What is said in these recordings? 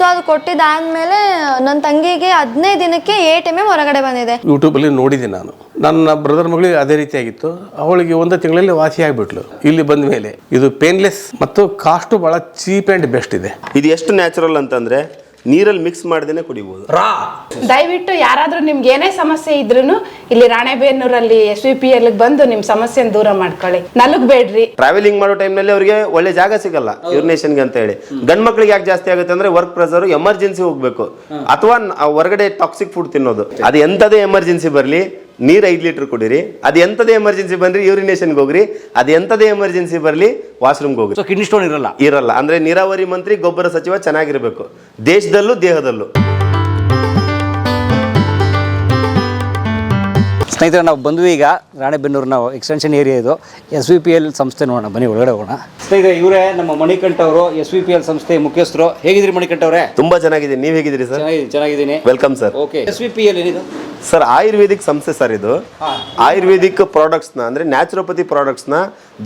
So ಅದು ಕೊಟ್ಟಿದ್ದಾದ್ಮೇಲೆ ನನ್ನ ತಂಗಿಗೆ ಹದಿನೈದು ದಿನಕ್ಕೆ ಏಟ್ ಎಂ ಎಂ ಹೊರಗಡೆ ಬಂದಿದೆ. ಯೂಟ್ಯೂಬಲ್ಲಿ ನೋಡಿದೆ ನಾನು. ನನ್ನ ಬ್ರದರ್ ಮಗಳಿಗೆ ಅದೇ ರೀತಿಯಾಗಿತ್ತು. ಅವಳಿಗೆ ಒಂದು ತಿಂಗಳಲ್ಲಿ ವಾಸಿ ಆಗಿಬಿಟ್ಲು. ಇಲ್ಲಿ ಬಂದ ಮೇಲೆ ಇದು ಪೇನ್ಲೆಸ್ ಮತ್ತು ಕಾಸ್ಟು ಭಾಳ ಚೀಪ್ ಆ್ಯಂಡ್ ಬೆಸ್ಟ್ ಇದೆ. ಇದು ಎಷ್ಟು ನ್ಯಾಚುರಲ್ ಅಂತಂದ್ರೆ ನೀರಲ್ಲಿ ಮಿಕ್ಸ್ ಮಾಡ್ದೇನೆ ಕುಡಿಬಹುದು ದಯವಿಟ್ಟು ಯಾರಾದ್ರೂ ನಿಮ್ಗೆ ಏನೇ ಸಮಸ್ಯೆ ಇದ್ರೂನು ಇಲ್ಲಿ ರಾಣೆಬೇನೂರಲ್ಲಿ ಎಸ್ ವಿ ಪಿ ಎಲ್ ಬಂದು ನಿಮ್ ಸಮಸ್ಯೆನ ದೂರ ಮಾಡ್ಕೊಳ್ಳಿ. ನಲುಗ್ಬೇಡ್ರಿ. ಟ್ರಾವೆಲಿಂಗ್ ಮಾಡೋ ಟೈಮ್ನಲ್ಲಿ ಅವರಿಗೆ ಒಳ್ಳೆ ಜಾಗ ಸಿಗಲ್ಲ ಯೂರಿನೇಷನ್ಗೆ ಅಂತ ಹೇಳಿ ಗಂಡ್ ಮಕ್ಳಿಗೆ ಯಾಕೆ ಜಾಸ್ತಿ ಆಗುತ್ತೆ ಅಂದ್ರೆ ವರ್ಕ್ ಪ್ರೆಸರ್ ಎಮರ್ಜೆನ್ಸಿ ಹೋಗ್ಬೇಕು. ಅಥವಾ ಆ ಹೊರಗಡೆ ಟಾಕ್ಸಿಕ್ ಫುಡ್ ತಿನ್ನೋದು. ಅದು ಎಂಥದೇ ಎಮರ್ಜೆನ್ಸಿ ಬರಲಿ ನೀರು ಐದು ಲೀಟ್ರ್ ಕುಡೀರಿ. ಅದು ಎಂಥದೇ ಎಮರ್ಜೆನ್ಸಿ ಬಂದ್ರಿ ಯೂರಿನೇಷನ್ಗೆ ಹೋಗ್ರಿ. ಅದು ಎಂಥದೇ ಎಮರ್ಜೆನ್ಸಿ ಬರಲಿ ವಾಶ್ರೂಮ್ಗೆ ಹೋಗ್ರಿ. ಸೊ ಕಿಡ್ನಿ ಸ್ಟೋನ್ ಇರಲ್ಲ? ಇರಲ್ಲ. ಅಂದರೆ ನೀರಾವರಿ ಮಂತ್ರಿ ಗೊಬ್ಬರ ಸಚಿವ ಚೆನ್ನಾಗಿರಬೇಕು. ದೇಶದಲ್ಲೂ ದೇಹದಲ್ಲೂ. ಸ್ನೇಹಿತರೆ ನಾವು ಬಂದ್ವಿ ಈಗ ರಾಣೆಬೆನ್ನೂರಿನ ಎಕ್ಸ್ಟೆನ್ಷನ್ ಏರಿಯಾ ಇದು. ಎಸ್ ವಿ ಪಿ ಎಲ್ ಸಂಸ್ಥೆ ನೋಡೋಣ ಬನ್ನಿ ಒಳಗಡೆ ಹೋಗೋಣ. ಸ್ನೇಹಿತರೆ ಇವರೇ ನಮ್ಮ ಮಣಿಕಂಠ ಅವರು ಎಸ್ ವಿ ಪಿ ಎಲ್ ಸಂಸ್ಥೆ ಮುಖ್ಯಸ್ಥರು. ಹೇಗಿದ್ರಿ ಮಣಿಕಂಠ ಅವರೇ? ತುಂಬಾ ಚೆನ್ನಾಗಿದೆ ನೀವ್ ಹೇಗಿದ್ದೀರಿ ಸರ್? ಚೆನ್ನಾಗಿದ್ದೀನಿ ಚೆನ್ನಾಗಿದ್ದೀನಿ. Welcome sir okay S V P L ಏನಿದು? ಸರ್ ಆಯುರ್ವೇದಿಕ್ ಸಂಸ್ಥೆ ಸರ್ ಇದು. ಆಯುರ್ವೇದಿಕ್ ಪ್ರಾಡಕ್ಟ್ಸ್ನ ಅಂದ್ರೆ ನ್ಯಾಚುರೋಪತಿ ಪ್ರಾಡಕ್ಟ್ಸ್ನ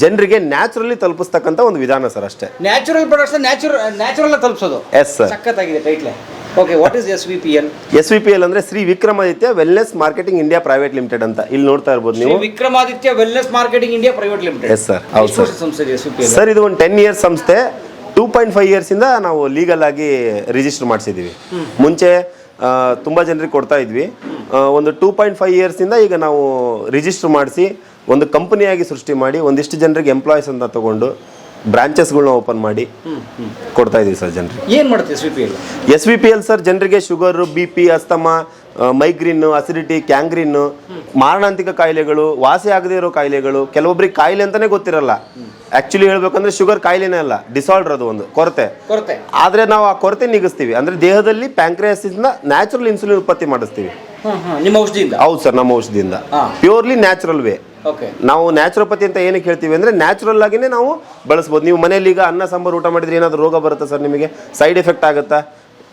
ಜನರಿಗೆ ನ್ಯಾಚುರಲಿ ತಲುಪಿಸ್ತಕ್ಕಂತ ಒಂದು ವಿಧಾನ ಸರ್ ಅಷ್ಟೇ. ನ್ಯಾಚುರಲ್ ಪ್ರಾಡಕ್ಟ್ಸ್ ನ್ಯಾಚುರಲ್ ನ್ಯಾಚುರಲ್ ತಲುಪಿಸೋದು? ಎಸ್ ಸರ್ ಸಖತ್ತಾಗಿದೆ ಟೈಟ್ಲೆ okay what is S V P L S V P L ಅಂದ್ರೆ Shri Vikramaditya wellness marketing India private limited ಅಂತ. ಇಲ್ಲಿ ನೋಡ್ತಾ ಇರ್ಬೋದು ನೀವು. Vikramaditya wellness marketing India private limited yes sir ಹೌದು sir ಸಂಸ್ಥೆ ಇದು ಒಂದು ಟೆನ್ ಇಯರ್ಸ್ ಸಂಸ್ಥೆ. ಟೂ ಪಾಯಿಂಟ್ ಫೈವ್ ಇಯರ್ಸ್ ಇಂದ ನಾವು ಲೀಗಲ್ ಆಗಿ ರಿಜಿಸ್ಟರ್ ಮಾಡಿಸಿದೀವಿ. ಮುಂಚೆ ತುಂಬಾ ಜನರಿಗೆ ಕೊಡ್ತಾ ಇದ್ವಿ. ಒಂದು ಟೂ ಪಾಯಿಂಟ್ ಫೈವ್ ಇಯರ್ಸ್ ಇಂದ ಈಗ ನಾವು ರಿಜಿಸ್ಟರ್ ಮಾಡಿಸಿ ಒಂದು ಕಂಪನಿಯಾಗಿ ಸೃಷ್ಟಿ ಮಾಡಿ ಒಂದಿಷ್ಟು ಜನರಿಗೆ ಎಂಪ್ಲಾಯೀಸ್ ಅಂತ ತಗೊಂಡು ಬ್ರಾಂಚಸ್ಗಳನ್ನ ಓಪನ್ ಮಾಡಿ ಕೊಡ್ತಾ ಇದೀವಿ ಸರ್ ಜನರಿಗೆ. ಏನು ಮಾಡುತ್ತೆ S V P L S V P L sir ಜನರಿಗೆ sugar B P asthma migraine acidity gangrene ಮಾರಣಾಂತಿಕ ಕಾಯಿಲೆಗಳು ವಾಸಿ ಆಗದೇ ಇರೋ ಕಾಯಿಲೆಗಳು ಕೆಲವೊಬ್ರಿಗೆ ಕಾಯಿಲೆ ಅಂತಾನೆ ಗೊತ್ತಿರಲ್ಲ. ಆಕ್ಚುಲಿ ಹೇಳ್ಬೇಕಂದ್ರೆ ಶುಗರ್ ಕಾಯಿಲೆನೇ ಅಲ್ಲ ಡಿಸಾರ್ಡರ್ ಅದು ಒಂದು ಕೊರತೆ. ಕೊರತೆ. ಆದ್ರೆ ನಾವು ಆ ಕೊರತೆ ನೀಗಿಸ್ತೀವಿ. ಅಂದ್ರೆ ದೇಹದಲ್ಲಿ ಪ್ಯಾಂಕ್ರಿಯಾಸಿಸ್ ನ್ಯಾಚುರಲ್ ಇನ್ಸುಲಿನ್ ಉತ್ಪತ್ತಿ ಮಾಡಿಸ್ತೀವಿ. ನಿಮ್ಮ ಔಷಧಿಯಿಂದ? ಹೌದು ಸರ್ ನಮ್ಮ ಔಷಧಿಯಿಂದ. ಪ್ಯೂರ್ಲಿ ನ್ಯಾಚುರಲ್ ವೇ ಓಕೆ ನಾವು ನ್ಯಾಚುರೋಪತಿ ಅಂತ ಏನಕ್ಕೆ ಹೇಳ್ತೀವಿ ಅಂದ್ರೆ ನ್ಯಾಚುರಲ್ ಆಗಿನೇ ನಾವು ಬಳಸ್ಬೋದು. ನೀವು ಮನೆಯಲ್ಲಿ ಈಗ ಅನ್ನ ಸಾಂಬಾರು ಊಟ ಮಾಡಿದ್ರೆ ಏನಾದ್ರು ರೋಗ ಬರುತ್ತಾ ಸರ್ ನಿಮಗೆ? ಸೈಡ್ ಎಫೆಕ್ಟ್ ಆಗುತ್ತಾ?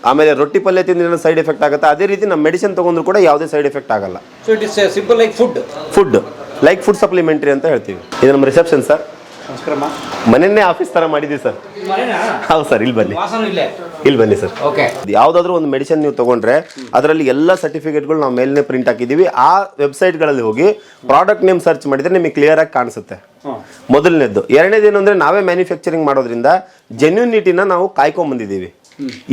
ಆಮೇಲೆ ರೊಟ್ಟಿ ಪಲ್ಯ ತಿಂದ್ರೆ ಸೈಡ್ ಎಫೆಕ್ಟ್ ಆಗುತ್ತೆ. ಅದೇ ರೀತಿ ನಮ್ಮ ಮೆಡಿಸಿನ್ ತಗೊಂಡ್ರು ಕೂಡ ಯಾವುದೇ ಸೈಡ್ ಎಫೆಕ್ಟ್ ಆಗಲ್ಲ. So it is simple like food food like food supplementary ಅಂತ ಹೇಳ್ತೀವಿ. ಇದು ನಮ್ಮ ರಿಸೆಪ್ಷನ್ ಸರ್ ಮನೆಯನ್ನೇ ಆಫೀಸ್ ತರ ಮಾಡಿದ್ದೀವಿ ಸರ್ ಹೌದು ಸರ್ ಇಲ್ಲಿ ಬನ್ನಿ. ಇಲ್ಲೇ? ಇಲ್ಲಿ ಬನ್ನಿ ಸರ್ ಓಕೆ ಯಾವುದಾದ್ರೂ ಒಂದು ಮೆಡಿಸಿನ್ ನೀವು ತಗೊಂಡ್ರೆ ಅದರಲ್ಲಿ ಎಲ್ಲ ಸರ್ಟಿಫಿಕೇಟ್ಗಳು ನಾವು ಮೇಲ್ನೇ ಪ್ರಿಂಟ್ ಹಾಕಿದ್ದೀವಿ. ಆ ವೆಬ್ಸೈಟ್ಗಳಲ್ಲಿ ಹೋಗಿ ಪ್ರಾಡಕ್ಟ್ ನೇಮ್ ಸರ್ಚ್ ಮಾಡಿದ್ರೆ ನಿಮಗೆ ಕ್ಲಿಯರ್ ಆಗಿ ಕಾಣಿಸುತ್ತೆ. ಮೊದಲನೇದ್ದು. ಎರಡನೇದೇನು ಅಂದ್ರೆ ನಾವೇ ಮ್ಯಾನುಫ್ಯಾಕ್ಚರಿಂಗ್ ಮಾಡೋದ್ರಿಂದ ಜೆನ್ಯೂನಿಟಿನ ನಾವು ಕಾಯ್ಕೊಂಡ್ ಬಂದಿದ್ದೀವಿ.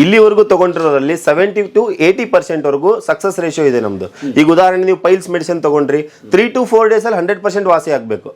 ಇಲ್ಲಿವರೆಗೂ ತಗೊಂಡಿರೋದ್ರಲ್ಲಿ ಸೆವೆಂಟಿ ಟು ಏಯ್ಟಿ ಪರ್ಸೆಂಟ್ ವರೆಗೂ ಸಕ್ಸಸ್ ರೇಷಿಯೋ ಇದೆ ನಮ್ದು. ಈಗ ಉದಾಹರಣೆ ನೀವು ಪೈಲ್ಸ್ ಮೆಡಿಸಿನ್ ತಗೊಂಡ್ರಿ ತ್ರೀ ಟು ಫೋರ್ ಡೇಸ್ ಅಲ್ಲಿ ಹಂಡ್ರೆಡ್ ಪರ್ಸೆಂಟ್ ವಾಸಿ ಆಗ್ಬೇಕು.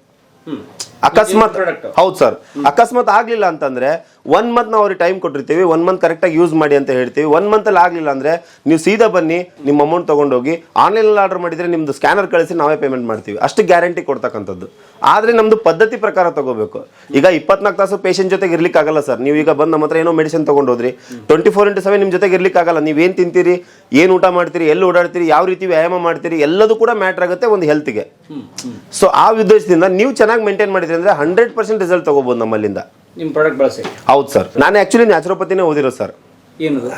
ಅಕಸ್ಮಾತ್ ಹೌದು ಸರ್ ಅಕಸ್ಮಾತ್ ಆಗ್ಲಿಲ್ಲ ಅಂತಂದ್ರೆ ಒನ್ ಮಂತ್ ನಾವು ಅವ್ರಿಗೆ ಟೈಮ್ ಕೊಟ್ಟಿರ್ತೀವಿ ಒನ್ ಮಂತ್ ಕರೆಕ್ಟಾಗಿ ಯೂಸ್ ಮಾಡಿ ಅಂತ ಹೇಳ್ತೀವಿ. ಒನ್ ಮಂತ್ ಅಲ್ಲಿ ಆಗ್ಲಿಲ್ಲ ಅಂದ್ರೆ ನೀವು ಸೀದಾ ಬನ್ನಿ, ನಿಮ್ಮ ಅಮೌಂಟ್ ತೊಗೊಂಡೋಗಿ ಆನ್ಲೈನ್ ಆರ್ಡರ್ ಮಾಡಿದ್ರೆ ನಿಮ್ದು ಸ್ಕ್ಯಾನರ್ ಕಳಿಸಿ ನಾವೇ ಪೇಮೆಂಟ್ ಮಾಡ್ತೀವಿ. ಅಷ್ಟು ಗ್ಯಾರಂಟಿ ಕೊಡ್ತಕ್ಕಂಥದ್ದು. ಆದ್ರೆ ನಮ್ದು ಪದ್ಧತಿ ಪ್ರಕಾರ ತಗೋಬೇಕು. ಈಗ ಇಪ್ಪತ್ನಾಲ್ಕು ತಾಸು ಪೇಷಂಟ್ ಜೊತೆಗೆ ಇರ್ಲಿಕ್ಕೆ ಆಗಲ್ಲ ಸರ್ ನೀವು ಈಗ ಬಂದು ನಮ್ಮ ಹತ್ರ ಏನೋ ಮೆಡಿಸಿನ್ ತೊಗೊಂಡೋದ್ರಿ ಟ್ವೆಂಟಿ ಫೋರ್ ಇಂಟು ಸೆವೆನ್ ನಿಮ್ಮ ಜೊತೆಗೆ ಇರ್ಲಿಕ್ಕೆ ಆಗಲ್ಲ ನೀವು ಏನು ತಿಂತೀರಿ, ಏನು ಊಟ ಮಾಡ್ತೀರಿ, ಎಲ್ಲಿ ಓಡಾಡ್ತೀರಿ, ಯಾವ ರೀತಿ ವ್ಯಾಯಾಮ ಮಾಡ್ತೀರಿ, ಎಲ್ಲದೂ ಕೂಡ ಮ್ಯಾಟ್ರ್ ಆಗುತ್ತೆ ಒಂದು ಹೆಲ್ತ್ಗೆ ಸೊ ಆ ಉದ್ದೇಶದಿಂದ ನೀವು ಚೆನ್ನಾಗಿ ಮೇಂಟೈನ್ ಮಾಡಿದ್ರಿ ಅಂದ್ರೆ ಹಂಡ್ರೆಡ್ ಪರ್ಸೆಂಟ್ ರಿಸಲ್ಟ್ ತಗೋಬಹುದು ನಮ್ಮಲ್ಲಿಂದ. ನಿಮ್ಮ ಪ್ರಾಡಕ್ಟ್ ಬಳಸಿ. ಹೌದು ಸರ್. ನಾನು ಆ್ಯಕ್ಚುಲಿ ನ್ಯಾಚುರೋಪತಿನೇ ಓದಿರೋ ಸರ್. ಏನದು?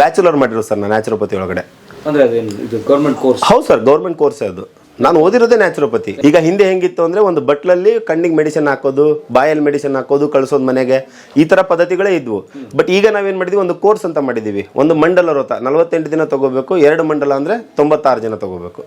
ಬ್ಯಾಚುಲರ್ ಮಾಡಿರೋ ಸರ್ ನಾನು ನ್ಯಾಚುರೋಪತಿ ಒಳಗಡೆ. ಅಂದ್ರೆ ಅದೇನು ಇದು ಗೌರ್ಮೆಂಟ್ ಕೋರ್ಸ್ ಹೌದು ಸರ್ ಗೌರ್ಮೆಂಟ್ ಕೋರ್ಸ್ ಅದು. ನಾನು ಓದಿರೋದೇ ನ್ಯಾಚುರೋಪತಿ ಈಗ ಹಿಂದೆ ಹೆಂಗಿತ್ತು ಅಂದ್ರೆ ಒಂದು ಬಟ್ಲಲ್ಲಿ ಕಣ್ಣಿಗೆ ಮೆಡಿಸಿನ್ ಹಾಕೋದು ಬಾಯಲ್ಲಿ ಮೆಡಿಸಿನ್ ಹಾಕೋದು ಕಳಿಸೋದು ಮನೆಗೆ. ಈ ತರ ಪದ್ಧತಿಗಳೇ ಇದ್ವು. ಬಟ್ ಈಗ ನಾವೇನ್ ಮಾಡಿದ್ವಿ? ಒಂದು ಕೋರ್ಸ್ ಅಂತ ಮಾಡಿದೀವಿ. ಒಂದು ಮಂಡಲ ವ್ರತ. ನಲವತ್ತೆಂಟು ದಿನ ತಗೋಬೇಕು ಎರಡು ಮಂಡಲ ಅಂದ್ರೆ ತೊಂಬತ್ತಾರು ಜನ ತಗೋಬೇಕು.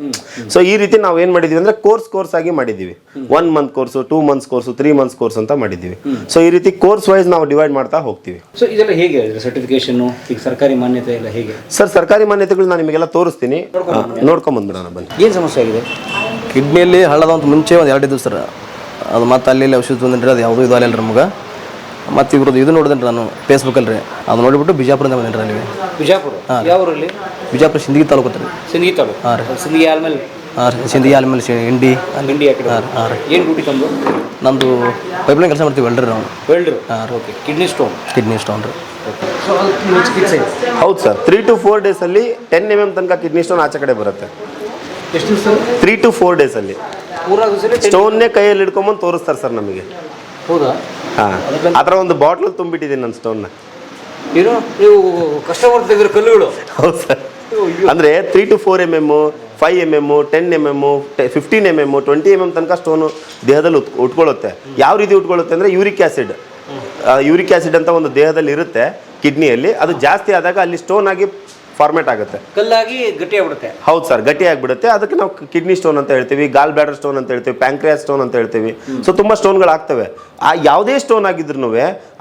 ಸೊ ಈ ರೀತಿ ನಾವು ಏನ್ ಮಾಡಿದೀವಿ ಅಂದ್ರೆ ಕೋರ್ಸ್ ಕೋರ್ಸ್ ಆಗಿ ಮಾಡಿದೀವಿ. One month course two months course three months course ಅಂತ ಮಾಡಿದೀವಿ. ಸೊ ಈ ರೀತಿ ಕೋರ್ಸ್ ವೈಸ್ ನಾವು ಡಿವೈಡ್ ಮಾಡ್ತಾ ಹೋಗ್ತೀವಿ. ಸೊ ಇದೆಲ್ಲ ಹೇಗೆ ಸರ್ಟಿಫಿಕೇಶನ್ ಈಗ ಸರ್ಕಾರಿ ಮಾನ್ಯತೆ ಎಲ್ಲ ಹೇಗೆ? ಸರ್ ಸರ್ಕಾರಿ ಮಾನ್ಯತೆಗಳು ನಾನು ನಿಮಗೆಲ್ಲ ತೋರಿಸ್ತೀನಿ. ನೋಡ್ಕೊಂಡ್ ಬಂದ್ಬಿಡೋಣ ಬನ್ನಿ. ಏನು ಸಮಸ್ಯೆ ಆಗಿದೆ? ಕಿಡ್ನಿಯಲ್ಲಿ ಹಳ್ಳದ ಅಂತ ಮುಂಚೆ ಒಂದು ಎರಡು ಇದ್ದು ಸರ್ ಅದು ಮತ್ತೆ ಅಲ್ಲಿ ಇಲ್ಲಿ ಔಷಧ ತಂದ್ರಿ ಅದು ಯಾವುದೂ ಇದು ಅಲ್ಲ ನಮ್ಗೆ. ಮತ್ತು ಇವ್ರದ್ದು ಇದು ನೋಡಿದ್ರಿ ನಾನು ಫೇಸ್ಬುಕ್ಕಲ್ಲಿ ರೀ ಅದು ನೋಡಿಬಿಟ್ಟು ಬಿಜಾಪುರದಿಂದ ಬಂದೇನಿ ಅಲ್ಲಿ ಬಿಜಾಪುರ? ಯಾವ ಊರಲ್ಲಿ ಬಿಜಾಪುರ ಸಿಂದಗಿ ತಾಲೂಕು ರೀ. ಸಿಂದಗಿ ತಾಲೂಕು? ಹಾಂ ರೀ. ಸಿಂದಗಿ ಆಲ್ಮೇಲೆ ಹಾಂ ರೀ. ಸಿಂದಗಿ ಆಲ್ಮೇಲೆ ಇಂಡಿ. ಇಂಡಿ ಹಾಂ ಹಾಂ ರೀ. ಏನು ಡ್ಯೂಟಿ ತಂದು ನಮ್ಮದು ಪೈಪ್ಲೈನ್ ಕೆಲಸ ಮಾಡ್ತೀವಿ ಅಲ್ರಿ ನಾವು. ವೆಲ್ಡ್ರು okay kidney stone kidney stone ರೀ. ಹೌದು sir. Three to four days ಅಲ್ಲಿ ಟೆನ್ ಎಂ ಎಂ ತನಕ ಕಿಡ್ನಿ ಸ್ಟೋನ್ ಆಚೆ ಕಡೆ ಬರುತ್ತೆ. ಎಷ್ಟು ದಿವಸ ತ್ರೀ ಟು ಫೋರ್ ಡೇಸ್ ಅಲ್ಲಿ. ಸ್ಟೋನ್ನೇ ಕೈಯಲ್ಲಿ ಹಿಡ್ಕೊಂಬಂದು ತೋರಿಸ್ತಾರೆ ಸರ್ ನಮಗೆ. ಹೌದಾ? ಹಾಂ. ಆ ಥರ ಒಂದು ಬಾಟ್ಲ್ ತುಂಬಿಟ್ಟಿದ್ದೀನಿ ನನ್ನ ಸ್ಟೋನ್ನ ಏನು ನೀವು ಕಲ್ಲುಗಳು. ಹೌದು ಸರ್. ಅಂದ್ರೆ three to four M M five M M ten M M fifteen M M twenty M M ತನಕ ಸ್ಟೋನು ದೇಹದಲ್ಲಿ ಉತ್- ಉಟ್ಕೊಳ್ಳುತ್ತೆ. ಯಾವ ರೀತಿ ಉಟ್ಕೊಳ್ಳುತ್ತೆ ಅಂದ್ರೆ ಯೂರಿಕ್ ಆಸಿಡ್ ಯೂರಿಕ್ ಆಸಿಡ್ ಅಂತ ಒಂದು ದೇಹದಲ್ಲಿ ಇರುತ್ತೆ ಕಿಡ್ನಿಯಲ್ಲಿ. ಅದು ಜಾಸ್ತಿ ಆದಾಗ ಅಲ್ಲಿ ಸ್ಟೋನ್ ಆಗಿ ಫಾರ್ಮೇಟ್ ಆಗುತ್ತೆ. ಕಲ್ಲಾಗಿ ಗಟ್ಟಿ ಆಗ್ಬಿಡುತ್ತೆ ಹೌದು ಸರ್ ಗಟ್ಟಿ ಆಗಿಬಿಡುತ್ತೆ ಅದಕ್ಕೆ ನಾವು ಕಿಡ್ನಿ ಸ್ಟೋನ್ ಅಂತ ಹೇಳ್ತೀವಿ ಗಾಲ್ ಬ್ಯಾಡರ್ ಸ್ಟೋನ್ ಅಂತ ಹೇಳ್ತೀವಿ ಪ್ಯಾಂಕ್ರಿಯಾಸ್ ಸ್ಟೋನ್ ಅಂತ ಹೇಳ್ತೀವಿ. ಸೊ ತುಂಬ ಸ್ಟೋನ್ಗಳು ಆಗ್ತವೆ ಆ ಯಾವುದೇ ಸ್ಟೋನ್ ಆಗಿದ್ರು